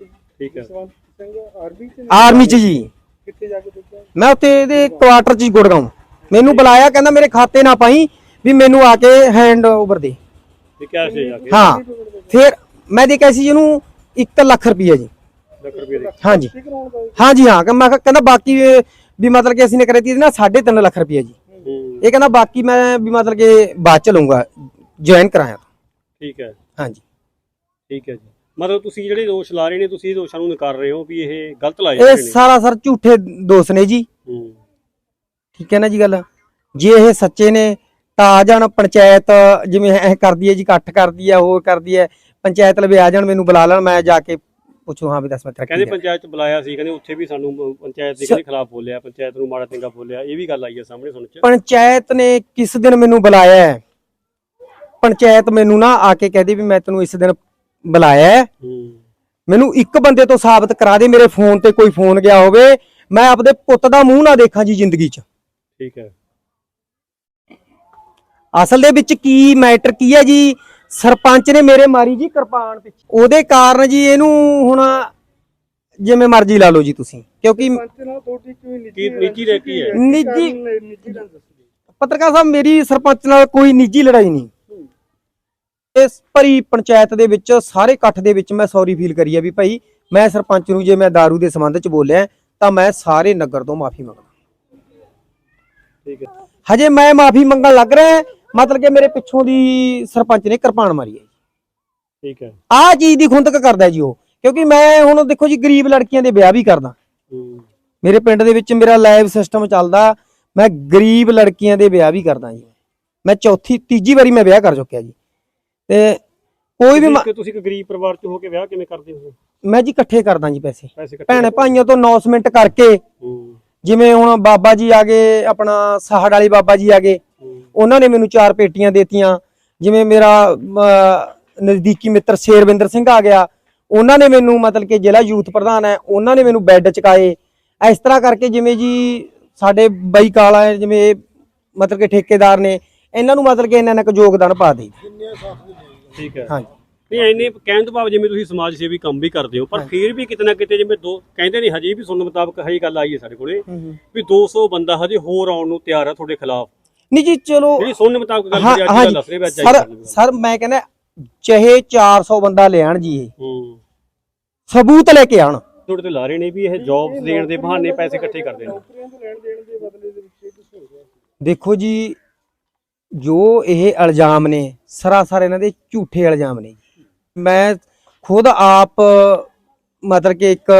ਠੀਕ ਹੈ। ਜਸਵੰਤ ਸਿੰਘ ਆਰਮੀ ਚ ਆਰਮੀ ਚ ਜੀ। ਕਿੱਥੇ ਜਾ ਕੇ ਦੇਖਿਆ? ਮੈਂ ਉੱਥੇ ਇਹਦੇ ਕੁਆਟਰ ਚ ਗੁੜਗਾਉਂ। ਮੈਨੂੰ ਬੁਲਾਇਆ ਕਹਿੰਦਾ ਮੇਰੇ ਖਾਤੇ ਨਾ ਪਾਈ ਵੀ ਮੈਨੂੰ ਆ ਕੇ ਹੈਂਡ ਓਵਰ ਦੇ। ਵੀ ਕੈਸ਼ ਜਾ ਕੇ? ਹਾਂ ਫਿਰ ਮੈਂ ਦੇ ਕੇ ਸੀ ਇਹਨੂੰ 1 ਲੱਖ ਰੁਪਈਆ ਜੀ। ਲੱਖ ਰੁਪਏ ਦੇ। ਹਾਂਜੀ। ਹਾਂਜੀ ਹਾਂ ਮੈਂ ਕਿਹਾ- ਕਹਿੰਦਾ ਬਾਕੀ ਵੀ ਮਤਲਬ ਕਿ ਅਸੀਂ ਨੇ ਕਰੇ ਤੀ ਨਾ 3.5 ਲੱਖ ਰੁਪਈਆ ਜੀ। ਹੂੰ। ਇਹ ਕਹਿੰਦਾ ਬਾਕੀ ਮੈਂ ਵੀ ਮਤਲਬ ਕਿ ਬਾਅਦ ਚ ਲਊਂਗਾ ਜੁਆਇਨ ਕਰਾਇਆ। ਠੀਕ ਹੈ। ਹਾਂਜੀ। ਠੀਕ ਹੈ ਜੀ। ਮਤਲਬ ਤੁਸੀਂ ਜਿਹੜੇ ਦੋਸ਼ ਲਾ ਰਹੇ ਨੇ ਤੁਸੀਂ ਇਹ ਦੋਸ਼ਾਂ ਨੂੰ ਨਕਾਰ ਰਹੇ ਹੋ ਵੀ ਇਹ ਗਲਤ ਲਾਏ ਇਹ ਸਾਰਾ ਸਰ ਝੂਠੇ ਦੋਸ਼ ਨੇ ਜੀ। ਹੂੰ। ਠੀਕ ਹੈ ਨਾ ਜੀ ਗੱਲ? ਜੇ ਇਹ ਸੱਚੇ ਨੇ ਤਾਂ ਆ ਜਾਣ ਪੰਚਾਇਤ ਜਿਵੇਂ ਐ ਕਰਦੀ ਹੈ ਜੀ ਇਕੱਠ ਕਰਦੀ ਹੈ ਹੋਰ ਕਰਦੀ ਹੈ ਪੰਚਾਇਤ ਲਵੇ ਆ ਜਾਣ ਮੈਨੂੰ ਬੁਲਾ ਲੈਣ ਮੈਂ ਜਾ ਕੇ ਪੁੱਛੂ ਹਾਂ ਵੀ ਦੱਸ ਮੈਂ ਕਹਿੰਦੇ। ਪੰਚਾਇਤ ਚ ਬੁਲਾਇਆ ਸੀ ਕਹਿੰਦੇ ਉੱਥੇ ਵੀ ਸਾਨੂੰ ਅਹ, ਪੰਚਾਇਤ ਦੇ ਸ- ਕਹਿੰਦੇ ਖਿਲਾਫ ਬੋਲਿਆ ਪੰਚਾਇਤ ਨੂੰ ਮਾੜਾ ਚੰਗਾ ਬੋਲਿਆ ਇਹ ਵੀ ਗੱਲ ਆਈ ਹੈ ਸਾਹਮਣੇ ਸੁਣ ਚ। ਪੰਚਾਇਤ ਨੇ ਕਿਸ ਦਿਨ ਮੈਨੂੰ ਬੁਲਾਇਆ ਹੈ? ਪੰਚਾਇਤ ਮੈਨੂੰ ਨਾ ਆ ਕੇ ਕਹਦੀ ਵੀ ਮੈਂ ਤੈਨੂੰ ਇਸ ਦਿਨ ਬੁਲਾਇਆ ਹੈ। ਮੈਨੂੰ ਇੱਕ ਬੰਦੇ ਤੋਂ ਸਾਬਤ ਕਰਾ ਦੇ ਮੇਰੇ ਫੋਨ ਤੇ ਕੋਈ ਫੋਨ ਗਿਆ ਹੋਵੇ। ਮੈਂ ਆਪਦੇ ਪੁੱਤ ਦਾ ਮੂੰਹ ਨਾ ਦੇਖਾਂ ਜੀ ਜ਼ਿੰਦਗੀ 'ਚ। ਠੀਕ ਹੈ। ਅਸਲ ਦੇ ਵਿੱਚ ਕੀ ਮੈਟਰ ਕੀ ਹੈ ਜੀ? ਸਰਪੰਚ ਨੇ ਮੇਰੇ ਮਾਰੀ ਜੀ ਕਿਰਪਾਨ ਪਿੱਛੇ। ਉਹਦੇ ਕਾਰਨ ਜੀ ਇਹਨੂੰ ਹੁਣ ਜਿਵੇਂ ਮਰਜ਼ੀ ਲਾ ਲਓ ਜੀ ਤੁਸੀਂ। ਕਿਉਂਕਿ ਪੰਚ ਨਾਲ ਤੁਹਾਡੀ ਕੋਈ ਨਿੱਜੀ ਕੀ- ਨਿੱਜੀ ਰਹਿ ਕੀ ਹੈ? ਨਿੱਜੀ ਨਿੱਜੀ- ਨਿੱਜੀ ਨਾਲ ਦੱਸੋ ਪੱਤਰਕਾਰ ਸਾਹਿਬ ਮੇਰੀ ਸਰਪੰਚ ਨਾਲ ਕੋਈ ਨਿੱਜੀ ਲੜਾਈ ਨਹੀਂ। ਇਸ ਭਰੀ ਪੰਚਾਇਤ ਦੇ ਵਿੱਚ ਸਾਰੇ ਇਕੱਠ ਦੇ ਵਿੱਚ ਮੈਂ ਸੌਰੀ ਫੀਲ ਕਰੀ ਹੈ ਵੀ ਭਾਈ ਮੈਂ ਸਰਪੰਚ ਨੂੰ ਜੇ ਮੈਂ दारू ਦੇ ਸੰਬੰਧ 'ਚ ਬੋਲਿਆ ਤਾਂ ਮੈਂ ਸਾਰੇ ਨਗਰ ਤੋਂ ਮਾਫੀ ਮੰਗਦਾ। ਠੀਕ ਹੈ। ਹਜੇ ਮੈਂ ਮਾਫੀ ਮੰਗਣ ਲੱਗ ਰਿਹਾ ਮਤਲਬ ਕਿ ਮੇਰੇ ਪਿੱਛੋਂ ਦੀ ਸਰਪੰਚ ਨੇ ਕਿਰਪਾਨ ਮਾਰੀ ਹੈ ਠੀਕ ਹੈ। ਆਹ ਚੀਜ਼ ਦੀ ਖੁੰਦਕ ਕਰਦਾ ਜੀ ਉਹ ਕਿਉਂਕਿ ਮੈਂ ਹੁਣ ਦੇਖੋ ਜੀ ਗਰੀਬ ਲੜਕੀਆਂ ਦੇ ਵਿਆਹ ਵੀ ਕਰਦਾ। ਮੇਰੇ ਪਿੰਡ ਦੇ ਵਿੱਚ ਮੇਰਾ ਲਾਈਵ ਸਿਸਟਮ ਚੱਲਦਾ ਮੈਂ ਗਰੀਬ ਲੜਕੀਆਂ ਦੇ ਵਿਆਹ ਵੀ ਕਰਦਾ ਜੀ। ਮੈਂ ਚੌਥੀ ਤੀਜੀ ਵਾਰੀ ਮੈਂ ਵਿਆਹ ਕਰ ਚੁੱਕਿਆ ਜੀ। ਤੇ ਕੋਈ ਵੀ ਮ- ਤੁਸੀਂ- ਤੁਸੀਂ ਇੱਕ ਗਰੀਬ ਪਰਿਵਾਰ ਚ ਹੋ ਕੇ ਵਿਆਹ ਕਿਵੇਂ ਕਰਦੇ ਹੋ? ਮੈਂ ਜੀ ਇਕੱਠੇ ਕਰਦਾ ਜੀ ਪੈਸੇ। ਪੈਸੇ ਇਕੱਠੇ ਭੈਣੇ ਭਾਈਆਂ ਤੋਂ ਅਨਾਉਂਸਮੈਂਟ ਕਰਕੇ ਹੂੰ। ਜਿਵੇਂ ਹੁਣ ਬਾਬਾ ਜੀ ਆ ਗਏ ਆਪਣਾ ਸਾਹੜ ਵਾਲੇ ਬਾਬਾ ਜੀ ਆ ਗਏ ਹੂੰ। ਉਹਨਾਂ ਨੇ ਮੈਨੂੰ ਚਾਰ ਪੇਟੀਆਂ ਦੇਤੀਆਂ। ਜਿਵੇਂ ਮੇਰਾ ਅਮ, ਨਜ਼ਦੀਕੀ ਮਿੱਤਰ ਸ਼ੇਰਵਿੰਦਰ ਸਿੰਘ ਆ ਗਿਆ ਉਹਨਾਂ ਨੇ ਮੈਨੂੰ ਮਤਲਬ ਕਿ ਜ਼ਿਲ੍ਹਾ ਯੂਥ ਪ੍ਰਧਾਨ ਹੈ ਉਹਨਾਂ ਨੇ ਮੈਨੂੰ ਬੈੱਡ ਚਕਾਏ। ਇਸ ਤਰ੍ਹਾਂ ਕਰਕੇ ਜਿਵੇਂ ਜੀ ਸਾਡੇ ਬਾਈ ਕਾਲਾ ਹੈ ਜਿਵੇਂ ਇਹ ਮਤਲਬ ਕਿ ਠੇਕੇਦਾਰ ਨੇ ਇਹਨਾਂ ਨੂੰ ਮਤਲਬ ਕਿ ਇਹਨਾਂ ਨੇ ਇੱਕ ਯੋਗਦਾਨ ਪਾ ਦੇ ਠੀਕ ਹੈ। ਹਾਂਜੀ। ਨਹੀਂ ਐਨੇ ਕਹਿਣ ਤੋਂ ਭਾਵ ਜਿਵੇਂ ਤੁਸੀਂ ਸਮਾਜ ਸੇਵੀ ਕੰਮ ਵੀ ਕਰਦੇ ਹੋ ਪਰ ਫਿਰ ਵੀ ਕਿਤੇ ਨਾ ਕਿਤੇ ਜਿਵੇਂ ਦੋ ਕਹਿੰਦੇ ਨੇ ਹਜੇ ਵੀ ਸੁਣਨ ਮੁਤਾਬਕ ਹਜੇ ਗੱਲ ਆਈ ਹੈ ਸਾਡੇ ਕੋਲੇ ਵੀ 200 ਬੰਦਾ ਹਜੇ ਹੋਰ ਆਉਣ ਨੂੰ ਤਿਆਰ ਹੈ ਤੁਹਾਡੇ ਖਿਲਾਫ। ਨਹੀਂ ਜੀ ਚਲੋ ਜਿਹੜੀ ਸੁਣਨ ਮੁਤਾਬਕ ਗੱਲ ਜਿਹੜੀ ਅੱਜ ਦੱਸ ਰਹੇ ਜੀ ਵਿੱਚ ਸਰ ਸਰ ਮੈਂ ਕਹਿੰਦਾ ਚਾਹੇ 400 ਬੰਦਾ ਲਿਆਣ ਜੀ ਇਹ ਹੂੰ। ਸਬੂਤ ਲੈ ਕੇ ਆਣ। ਤੁਹਾਡੇ ਤੇ ਲਾ ਰਹੇ ਨੇ ਵੀ ਇਹ ਜੌਬਸ ਦੇਣ ਦੇ ਬਹਾਨੇ ਪੈਸੇ ਇਕੱਠੇ ਕਰਦੇ ਨੇ। ਲੈਣ ਦੇਖੋ ਜੀ ਜੋ ਇਹ ਇਲਜ਼ਾਮ ਨੇ ਸਰਾਸਰ ਇਹਨਾਂ ਦੇ ਝੂਠੇ ਇਲਜ਼ਾਮ ਨੇ। ਮੈਂ ਖੁਦ ਆਪ ਮਤਲਬ ਕਿ ਇੱਕ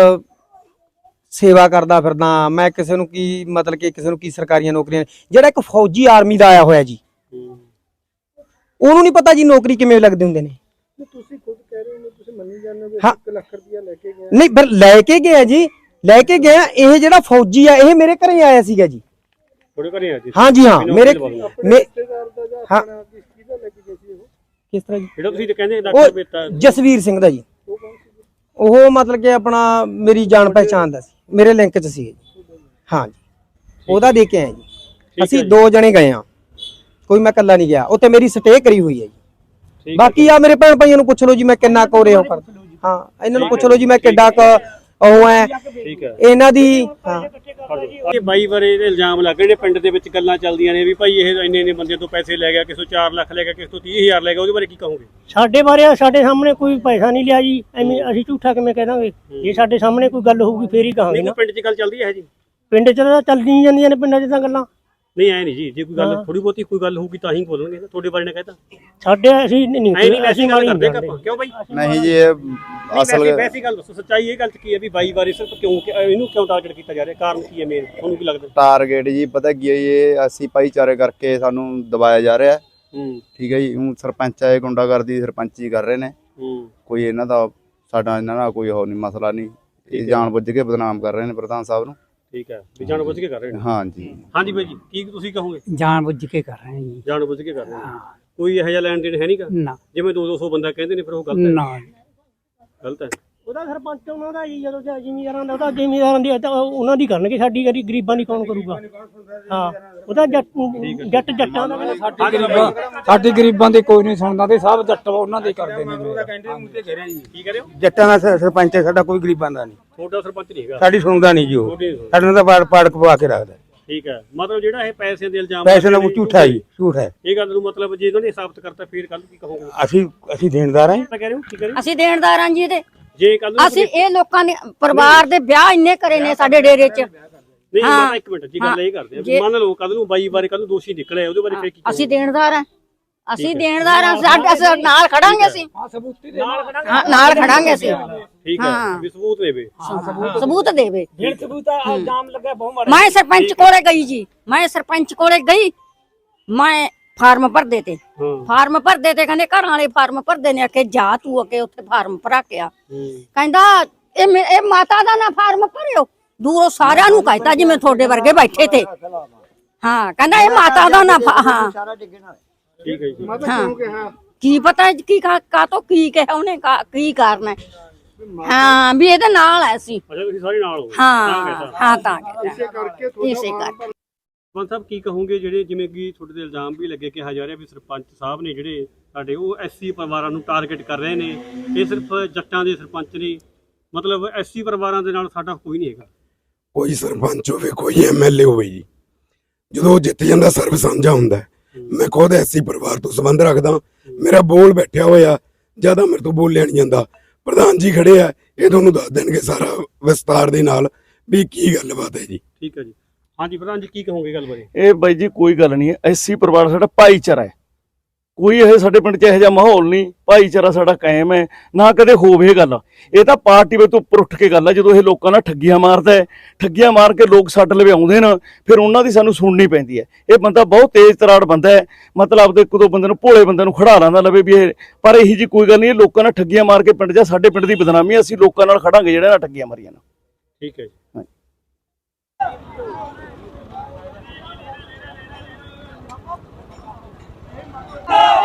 ਸੇਵਾ ਕਰਦਾ ਫਿਰਦਾ ਮੈਂ ਕਿਸੇ ਨੂੰ ਕੀ ਮਤਲਬ ਕਿ ਕਿਸੇ ਨੂੰ ਕੀ ਸਰਕਾਰੀਆਂ ਨੌਕਰੀਆਂ ਜਿਹੜਾ ਇੱਕ ਫੌਜੀ ਆਰਮੀ ਦਾ ਆਇਆ ਹੋਇਆ ਜੀ ਉਹਨੂੰ ਨਹੀਂ ਪਤਾ ਜੀ ਨੌਕਰੀ ਕਿਵੇਂ ਲੱਗਦੇ ਹੁੰਦੇ ਨੇ ਤੁਸੀਂ ਖੁਦ ਕਹਿ ਰਹੇ ਹੋ ਤੁਸੀਂ ਮੰਨੀ ਜਾਂਦੇ ਹੋ ਵੀ ਹਾਂ। 1 ਲੱਖ ਰੁਪਇਆ ਲੈ ਕੇ ਗਏ ਨਹੀਂ ਫਿਰ ਲੈ ਕੇ ਗਿਆ ਜੀ ਲੈ ਕੇ ਗਿਆ ਇਹ ਜਿਹੜਾ ਫੌਜੀ ਆ ਇਹ ਮੇਰੇ ਘਰੇ ਆਇਆ ਸੀਗਾ ਜੀ ਥੋੜੇ ਘਰੇ ਆ ਜੀ? ਹਾਂ ਜੀ ਹਾਂ। ਬਿਨਾਂ ਮੇਰੇ ਵਕੀਲ ਬਣਨਾ। ਆਪਣੇ ਮੇ- ਰਿਸ਼ਤੇਦਾਰ ਦਾ ਜਾਂ ਹਾਂ। ਆਪਣਾ ਕਿਸ ਕਿਹਦਾ ਲੈ ਕੇ ਗਏ ਸੀ ਉਹ? ਕਿਸ ਤਰ੍ਹਾਂ ਜੀ? ਜਿਹੜਾ ਤੁਸੀਂ ਤੇ ਕਹਿੰਦੇ ਡਾਕਟਰ ਉਹ ਬੇਟਾ ਜਸਵੀਰ ਸਿੰਘ ਦਾ ਜੀ। ਉਹ ਕੌਣ ਸੀ? ਉਹ ਮਤਲਬ ਕਿ ਆਪਣਾ ਮੇਰੀ ਜਾਣ ਪਹਿਚਾਣ ਦਾ ਸੀ। ਮੇਰੇ ਲਿੰਕ 'ਚ ਸੀ ਹਾਂ ਜੀ। ਉਹਦਾ ਦੇ ਕੇ ਆਏ ਜੀ। ਅਸੀਂ। ਦੋ ਜਣੇ ਗਏ ਆ ਕੋਈ ਮੈਂ ਇਕੱਲਾ ਨਹੀਂ ਗਿਆ। ਉੱਥੇ ਮੇਰੀ ਸਟੇ ਕਰੀ ਹੋਈ ਹੈ ਜੀ। ਠੀਕ ਹੈ ਬਾਕੀ ਆ ਮੇਰੇ ਭੈਣ ਭਾਈਆਂ ਨੂੰ ਪੁੱਛ ਲਓ ਜੀ ਮੈਂ ਕਿੰਨਾ ਕੋਰੇ ਹੋ ਕਰ ਹਾਂ ਇਹਨਾਂ ਨੂੰ ਪੁੱਛ ਲਓ ਜੀ ਮੈਂ ਕਿੱਡਾ ਕ ਉਹ ਹੈ ਠੀਕ ਹੈ ਇਹਨਾਂ ਦੀ ਹਾਂ। ਇਹ ਬਾਈ ਬਾਰੇ ਇਹਦੇ ਇਲਜ਼ਾਮ ਲੱਗ ਰਹੇ ਨੇ ਪਿੰਡ ਦੇ ਵਿੱਚ ਗੱਲਾਂ ਚੱਲਦੀਆਂ ਨੇ ਵੀ ਭਾਈ ਇਹ ਇੰਨੇ ਇੰਨੇ ਬੰਦੇ ਤੋਂ ਪੈਸੇ ਲੈ ਗਿਆ ਕਿਸੇ ਤੋਂ 4 ਲੱਖ ਲੈ ਗਿਆ ਕਿਸੇ ਤੋਂ 30000 ਲੈ ਗਿਆ ਉਹਦੇ ਬਾਰੇ ਕੀ ਕਹੋਗੇ? ਸਾਡੇ ਬਾਰੇ ਸਾਡੇ ਸਾਹਮਣੇ ਕੋਈ ਪੈਸਾ ਨਹੀਂ ਲਿਆ ਜੀ। ਐਵੇਂ ਅਸੀਂ ਝੂਠਾ ਕਿਵੇਂ ਕਹਿ ਦਾਂਗੇ? ਜੇ ਸਾਡੇ ਸਾਹਮਣੇ ਕੋਈ ਗੱਲ ਹੋਊਗੀ ਫੇਰ ਹੀ ਕਹਾਂਗੇ ਨਾ। ਪਿੰਡ 'ਚ ਗੱਲ ਚੱਲਦੀ ਹੈ ਜੀ ਪਿੰਡ 'ਚ ਤਾਂ ਚੱਲਦੀਆਂ ਜਾਂਦੀਆਂ ਨੇ ਪਿੰਡਾਂ 'ਚ ਤਾਂ ਗੱਲਾਂ। ਨਹੀਂ ਐ ਨਹੀਂ ਜੀ ਜੇ ਕੋਈ ਗੱਲ। ਥੋੜੀ ਬਹੁਤੀ ਕੋਈ ਗੱਲ ਹੋਊਗੀ ਤਾਂ ਹੀ ਬੋਲਣਗੇ ਤੁਹਾਡੇ ਬਾਰੇ ਨੇ ਕਹਿਤਾ। ਸਾਡੇ ਅਸੀਂ ਨਹੀਂ ਨਹੀਂ ਵੈਸੀ ਅਸੀਂ ਗੱਲ ਕਰਦੇ ਨਹੀਂ ਆਪਾਂ ਕਿਉਂ ਬਾਈ? ਨਹੀਂ ਜੀ ਇਹ ਨਹੀਂ, ਅਸਲ ਵੈਸੀ ਗੱਲ ਦੱਸੋ ਸੱਚਾਈ ਇਹ ਗੱਲ 'ਚ ਕੀ ਹੈ ਵੀ ਬਾਈ ਬਾਰੇ ਸਿਰਫ ਕਿਉਂ ਕਿ- ਇਹਨੂੰ ਕਿਉਂ ਟਾਰਗੇਟ ਕੀਤਾ ਜਾ ਰਿਹਾ? ਕਾਰਨ ਕੀ ਹੈ ਮੇਨ ਤੁਹਾਨੂੰ ਕੀ ਲੱਗਦਾ? ਟਾਰਗੇਟ ਜੀ ਪਤਾ ਕੀ ਹੈ ਜੀ, ਇਹ ਅਸੀਂ ਭਾਈਚਾਰੇ ਕਰਕੇ ਸਾਨੂੰ ਦਬਾਇਆ ਜਾ ਰਿਹਾ। ਹੈ। ਹੂੰ ਠੀਕ ਹੈ ਜੀ ਹੁਣ ਸਰਪੰਚ ਆਏ ਗੁੰਡਾਗਰਦੀ ਸਰਪੰਚੀ ਕਰ ਰਹੇ ਨੇ। ਹੂੰ। ਕੋਈ ਇਹਨਾਂ ਦਾ ਸਾਡਾ ਇਹਨਾਂ ਨਾਲ ਕੋਈ ਹੋਰ ਨਹੀਂ ਮਸਲਾ ਨਹੀਂ। ਇਹ। ਜਾਣ ਬੁੱਝ ਕੇ ਬਦਨਾਮ ਕਰ ਰਹੇ ਨੇ ਪ੍ਰਧਾਨ ਸਾਹਿਬ ਨੂੰ। ਠੀਕ ਹੈ ਵੀ ਜਾਣ ਬੁੱਝ ਕੇ ਕਰ ਰਹੇ ਨੇ। ਹਾਂ ਜੀ ਹਾਂਜੀ ਬਾਈ ਜੀ ਕੀ ਤੁਸੀਂ ਕਹੋਗੇ? ਜਾਣ ਬੁੱਝ ਕੇ ਕਰ ਰਹੇ ਜੀ। ਜਾਣ ਬੁੱਝ ਕੇ ਕਰ ਰਹੇ ਨੇ। ਕੋਈ ਇਹੋ ਜਿਹਾ ਲੈਣ ਦੇਣ ਹੈ ਨਹੀਂਗਾ ਨਾ। ਜਿਵੇਂ 2-200 ਬੰਦਾ ਕਹਿੰਦੇ ਨੇ ਫਿਰ ਉਹ ਗਲਤ ਹੈ। ਨਾ ਗਲਤ ਹੈ। ਉਹਦਾ ਸਰਪੰਚ ਉਹਨਾਂ ਦਾ ਜੀ ਜਦੋਂ ਜ਼ਿਮੀਦਾਰਾਂ ਦਾ ਉਹਦਾ ਜ਼ਿਮੀਦਾਰਾਂ ਦੀ ਤਾਂ ਉਹਨਾਂ ਦੀ ਕਰਨਗੇ ਸਾਡੀ ਗਰੀ ਗਰੀਬਾਂ ਦੀ ਕੌਣ ਕਰੂਗਾ? ਹਾਂ। ਉਹਦਾ ਜੱਟ ਜੱਟ ਜੱਟਾਂ ਦਾ ਕਹਿੰਦਾ ਸਾਡੇ ਗਰੀਬਾਂ ਸਾਡੀ ਗਰੀਬਾਂ ਦੇ ਕੋਈ ਨਹੀਂ ਸੁਣਦਾ ਤੇ ਸਭ ਜੱਟ ਉਹਨਾਂ ਦੇ ਕਰਦੇ ਨੇ। ਕੀ ਕਹ ਰਹੇ ਹੋ ਜੱਟਾਂ ਦਾ ਸਰਪੰਚ ਸਾਡਾ ਕੋਈ ਗਰੀਬਾਂ ਦਾ ਨਹੀਂ। ਤੁਹਾਡਾ ਸਰਪੰਚ ਨਹੀਂ ਹੈਗਾ। ਸਾਡੀ ਸੁਣਦਾ ਨਹੀਂ ਜੀ ਉਹ। ਤੁਹਾਡੀ ਨਹੀਂ ਸੁਣਦਾ। ਸਾਡੇ ਨਾਲ ਤਾਂ ਪਾੜ ਕੇ ਰੱਖਦਾ। ਠੀਕ ਹੈ। ਮਤਲਬ ਜਿਹੜਾ ਇਹ ਪੈਸੇ ਦੇ ਇਲਜ਼ਾਮ ਪੈਸੇ ਨਾਲ ਨੇ, ਝੂਠਾ ਜੀ ਝੂਠ ਹੈ। ਇਹ ਗੱਲ ਨੂੰ ਮਤਲਬ ਜੇ ਇਹਨਾਂ ਨੇ ਸਾਬਤ ਕਰਤਾ ਫਿਰ ਕੱਲ ਕੀ ਕਹੋਗੇ? ਅਸੀਂ ਅਸੀਂ ਦੇਣਦਾਰ ਹਾਂ ਮੈਂ ਕਹਿ ਰਿਹਾ ਕੀ ਕਹ ਰਹੇ ਹੋ? ਅਸੀਂ ਦੇਣਦਾਰ ਹਾਂ ਜੀ ਇਹਦੇ। ਜੇ ਕੱਲ ਨੂੰ ਅਸੀਂ ਇਹ ਲੋਕਾਂ ਨੇ ਪਰਿਵਾਰ ਦੇ ਵਿਆਹ ਇੰਨੇ ਕਰੇ ਨੇ ਸਾਡੇ ਡੇਰੇ 'ਚ। ਨਹੀਂ ਇੱਕ ਮਿੰਟ ਜੀ ਗੱਲ ਇਹ ਕਰਦੇ ਆ ਮੰਨ ਲਓ ਕੱਲ ਨੂੰ ਬਾਈ ਬਾਰੇ ਕੱਲ ਨੂੰ ਦੋਸ਼ੀ ਨਿਕਲੇ ਉਹਦੇ ਬਾਰੇ ਫਿਰ ਕੀ ਅਸੀਂ? ਦੇਣਦਾਰ ਹਾਂ। ਅਸੀਂ ਦੇਣਦਾਰ ਹਾਂ ਸਾਡੇ ਅਸੀਂ ਨਾਲ ਖੜਾਂਗੇ ਅਸੀਂ। ਹਾਂ ਨਾਲ ਖੜਾਂਗੇ। ਅਸੀਂ। ਠੀਕ ਹੈ। ਹਾਂ। ਵੀ ਸਬੂਤ ਦੇਵੇ। ਸਬੂਤ ਦੇਵੇ। ਫਿਰ ਸਬੂਤ ਇਲਜ਼ਾਮ ਲੱਗਾ ਬਹੁਤ ਮਾੜਾ ਮੈਂ ਸਰਪੰਚ ਕੋਲੇ ਗਈ ਜੀ। ਮੈਂ ਸਰਪੰਚ ਕੋਲੇ ਗਈ। ਮੈਂ ਫਾਰਮ ਭਰਦੇ ਤੇ। ਹਾਂ। ਫਾਰਮ ਭਰਦੇ ਤੇ ਕਹਿੰਦੇ ਘਰਾਂ ਵਾਲੇ ਫਾਰਮ ਭਰਦੇ ਨੇ। ਆਖੇ ਜਾ ਤੂੰ ਅਕੇ ਉੱਥੇ ਫਾਰਮ ਭਰਾ ਕੇ ਆ। ਹੂੰ। ਕਹਿੰਦਾ ਇਹ ਮੇ- ਇਹ ਮਾਤਾ ਦਾ ਨਾ ਫਾਰਮ ਭਰਿਓ। ਦੂਰੋਂ ਸਾਰਿਆਂ ਨੂੰ ਕਹਿਤਾ ਜਿਵੇਂ ਤੁਹਾਡੇ ਵਰਗੇ ਬੈਠੇ ਤੇ। ਹਾਂ ਕਹਿੰਦਾ ਇਹ ਮਾਤਾ ਦਾ ਨਾ ਫਾ- ਹਾਂ। ਠੀਕ ਹੈ ਜੀ ਹਾਂ। ਕੀ ਪਤਾ ਕੀ ਕਾ ਤੋਂ ਕੀ ਕਿਹਾ ਉਹਨੇ ਕਾ- ਕੀ ਕਾਰਨ ਹੈ। ਹਾਂ ਵੀ ਇਹਦੇ ਨਾਲ ਐ ਸੀ। ਅੱਛਾ ਤੁਸੀਂ ਸਾਰੇ ਨਾਲ ਹੋ ਤਾਂ ਹਾਂ। ਹਾਂ ਤਾਂ। ਇਸੇ ਕਰਕੇ ਤੁਹਾਡਾ ਇਸੇ ਕਰਕੇ। ਸਾਹਿਬ ਕੀ ਕਹੋਗੇ ਜਿਹੜੇ ਜਿਵੇਂ ਕਿ ਤੁਹਾਡੇ ਤੇ ਇਲਜ਼ਾਮ ਵੀ ਲੱਗੇ ਕਿਹਾ ਜਾ ਰਿਹਾ ਵੀ ਸਰਪੰਚ ਸਾਹਿਬ ਨੇ ਜਿਹੜੇ ਸਾਡੇ ਉਹ ਐਸਸੀ ਪਰਿਵਾਰਾਂ ਨੂੰ ਟਾਰਗੇਟ ਕਰ ਰਹੇ ਨੇ ਇਹ ਸਿਰਫ ਜੱਟਾਂ ਦੇ ਸਰਪੰਚ ਨੇ। ਮਤਲਬ ਐਸਸੀ ਪਰਿਵਾਰਾਂ ਦੇ ਨਾਲ ਸਾਡਾ ਕੋਈ ਨਹੀਂ ਹੈਗਾ। ਕੋਈ ਸਰਪੰਚ ਹੋਵੇ ਕੋਈ ਐਮਐਲਏ ਹੋਵੇ ਜੀ। ਜਦੋਂ ਉਹ ਜਿੱਤ ਜਾਂਦਾ ਸਰਬ ਸਾਂਝਾ ਹੁੰਦਾ ਹੈ। ਮੈਂ ਖੁਦ ਐਸੀ ਪਰਿਵਾਰ ਤੋਂ ਸੰਬੰਧ ਰੱਖਦਾ ਮੇਰਾ ਬੋਲ ਬੈਠਿਆ ਹੋਇਆ ਜ਼ਿਆਦਾ ਮੇਰੇ ਤੋਂ ਬੋਲਿਆ ਨਹੀਂ ਜਾਂਦਾ। ਪ੍ਰਧਾਨ ਜੀ ਖੜੇ ਆ ਇਹ ਤੁਹਾਨੂੰ ਦੱਸ ਦੇਣਗੇ ਸਾਰਾ ਵਿਸਤਾਰ ਦੇ ਨਾਲ ਵੀ ਕੀ ਗੱਲਬਾਤ ਹੈ ਜੀ। ਠੀਕ ਹੈ ਜੀ। ਹਾਂਜੀ ਪ੍ਰਧਾਨ ਜੀ ਕੀ ਕਹੋਗੇ ਗੱਲ ਬਾਰੇ? ਇਹ ਬਾਈ ਜੀ ਕੋਈ ਗੱਲ ਨਹੀਂ ਐਸੀ ਪਰਿਵਾਰ ਸਾਡਾ ਭਾਈਚਾਰਾ ਹੈ। ਕੋਈ ਇਹ ਸਾਡੇ ਪਿੰਡ 'ਚ ਇਹੋ ਜਿਹਾ ਮਾਹੌਲ ਨਹੀਂ ਭਾਈਚਾਰਾ ਸਾਡਾ ਕਾਇਮ ਹੈ ਨਾ ਕਦੇ ਹੋਵੇ ਇਹ ਗੱਲ। ਇਹ ਤਾਂ ਪਾਰਟੀ ਵੇ ਤੋਂ ਉੱਪਰ ਉੱਠ ਕੇ ਗੱਲ ਹੈ ਜਦੋਂ ਇਹ ਲੋਕਾਂ ਨਾਲ ਠੱਗੀਆਂ ਮਾਰਦਾ ਹੈ ਠੱਗੀਆਂ ਮਾਰ ਕੇ ਲੋਕ ਸਾਡੇ ਲਵੇ ਆਉਂਦੇ ਨੇ ਫਿਰ ਉਹਨਾਂ ਦੀ ਸਾਨੂੰ ਸੁਣਨੀ ਪੈਂਦੀ ਹੈ। ਇਹ ਬੰਦਾ ਬਹੁਤ ਤੇਜ਼ ਤਰਾੜ ਬੰਦਾ ਹੈ ਮਤਲਬ ਆਪਦੇ ਇੱਕ ਦੋ ਬੰਦੇ ਨੂੰ ਭੋਲੇ ਬੰਦੇ ਨੂੰ ਖੜਾ ਲਾਂਦਾ ਲਵੇ ਵੀ ਇਹ ਪਰ ਇਹੀ ਜੀ ਕੋਈ ਗੱਲ ਨਹੀਂ ਇਹ ਲੋਕਾਂ ਨਾਲ ਠੱਗੀਆਂ ਮਾਰ ਕੇ ਪਿੰਡ 'ਚ ਸਾਡੇ ਪਿੰਡ ਦੀ ਬਦਨਾਮੀ ਅਸੀਂ ਲੋਕਾਂ ਨਾਲ ਖੜਾਂਗੇ ਜਿਹੜੇ ਨਾਲ ਠੱਗੀਆਂ ਮਾਰੀਆਂ ਨੇ। ਠੀਕ ਹੈ ਜੀ। Oh!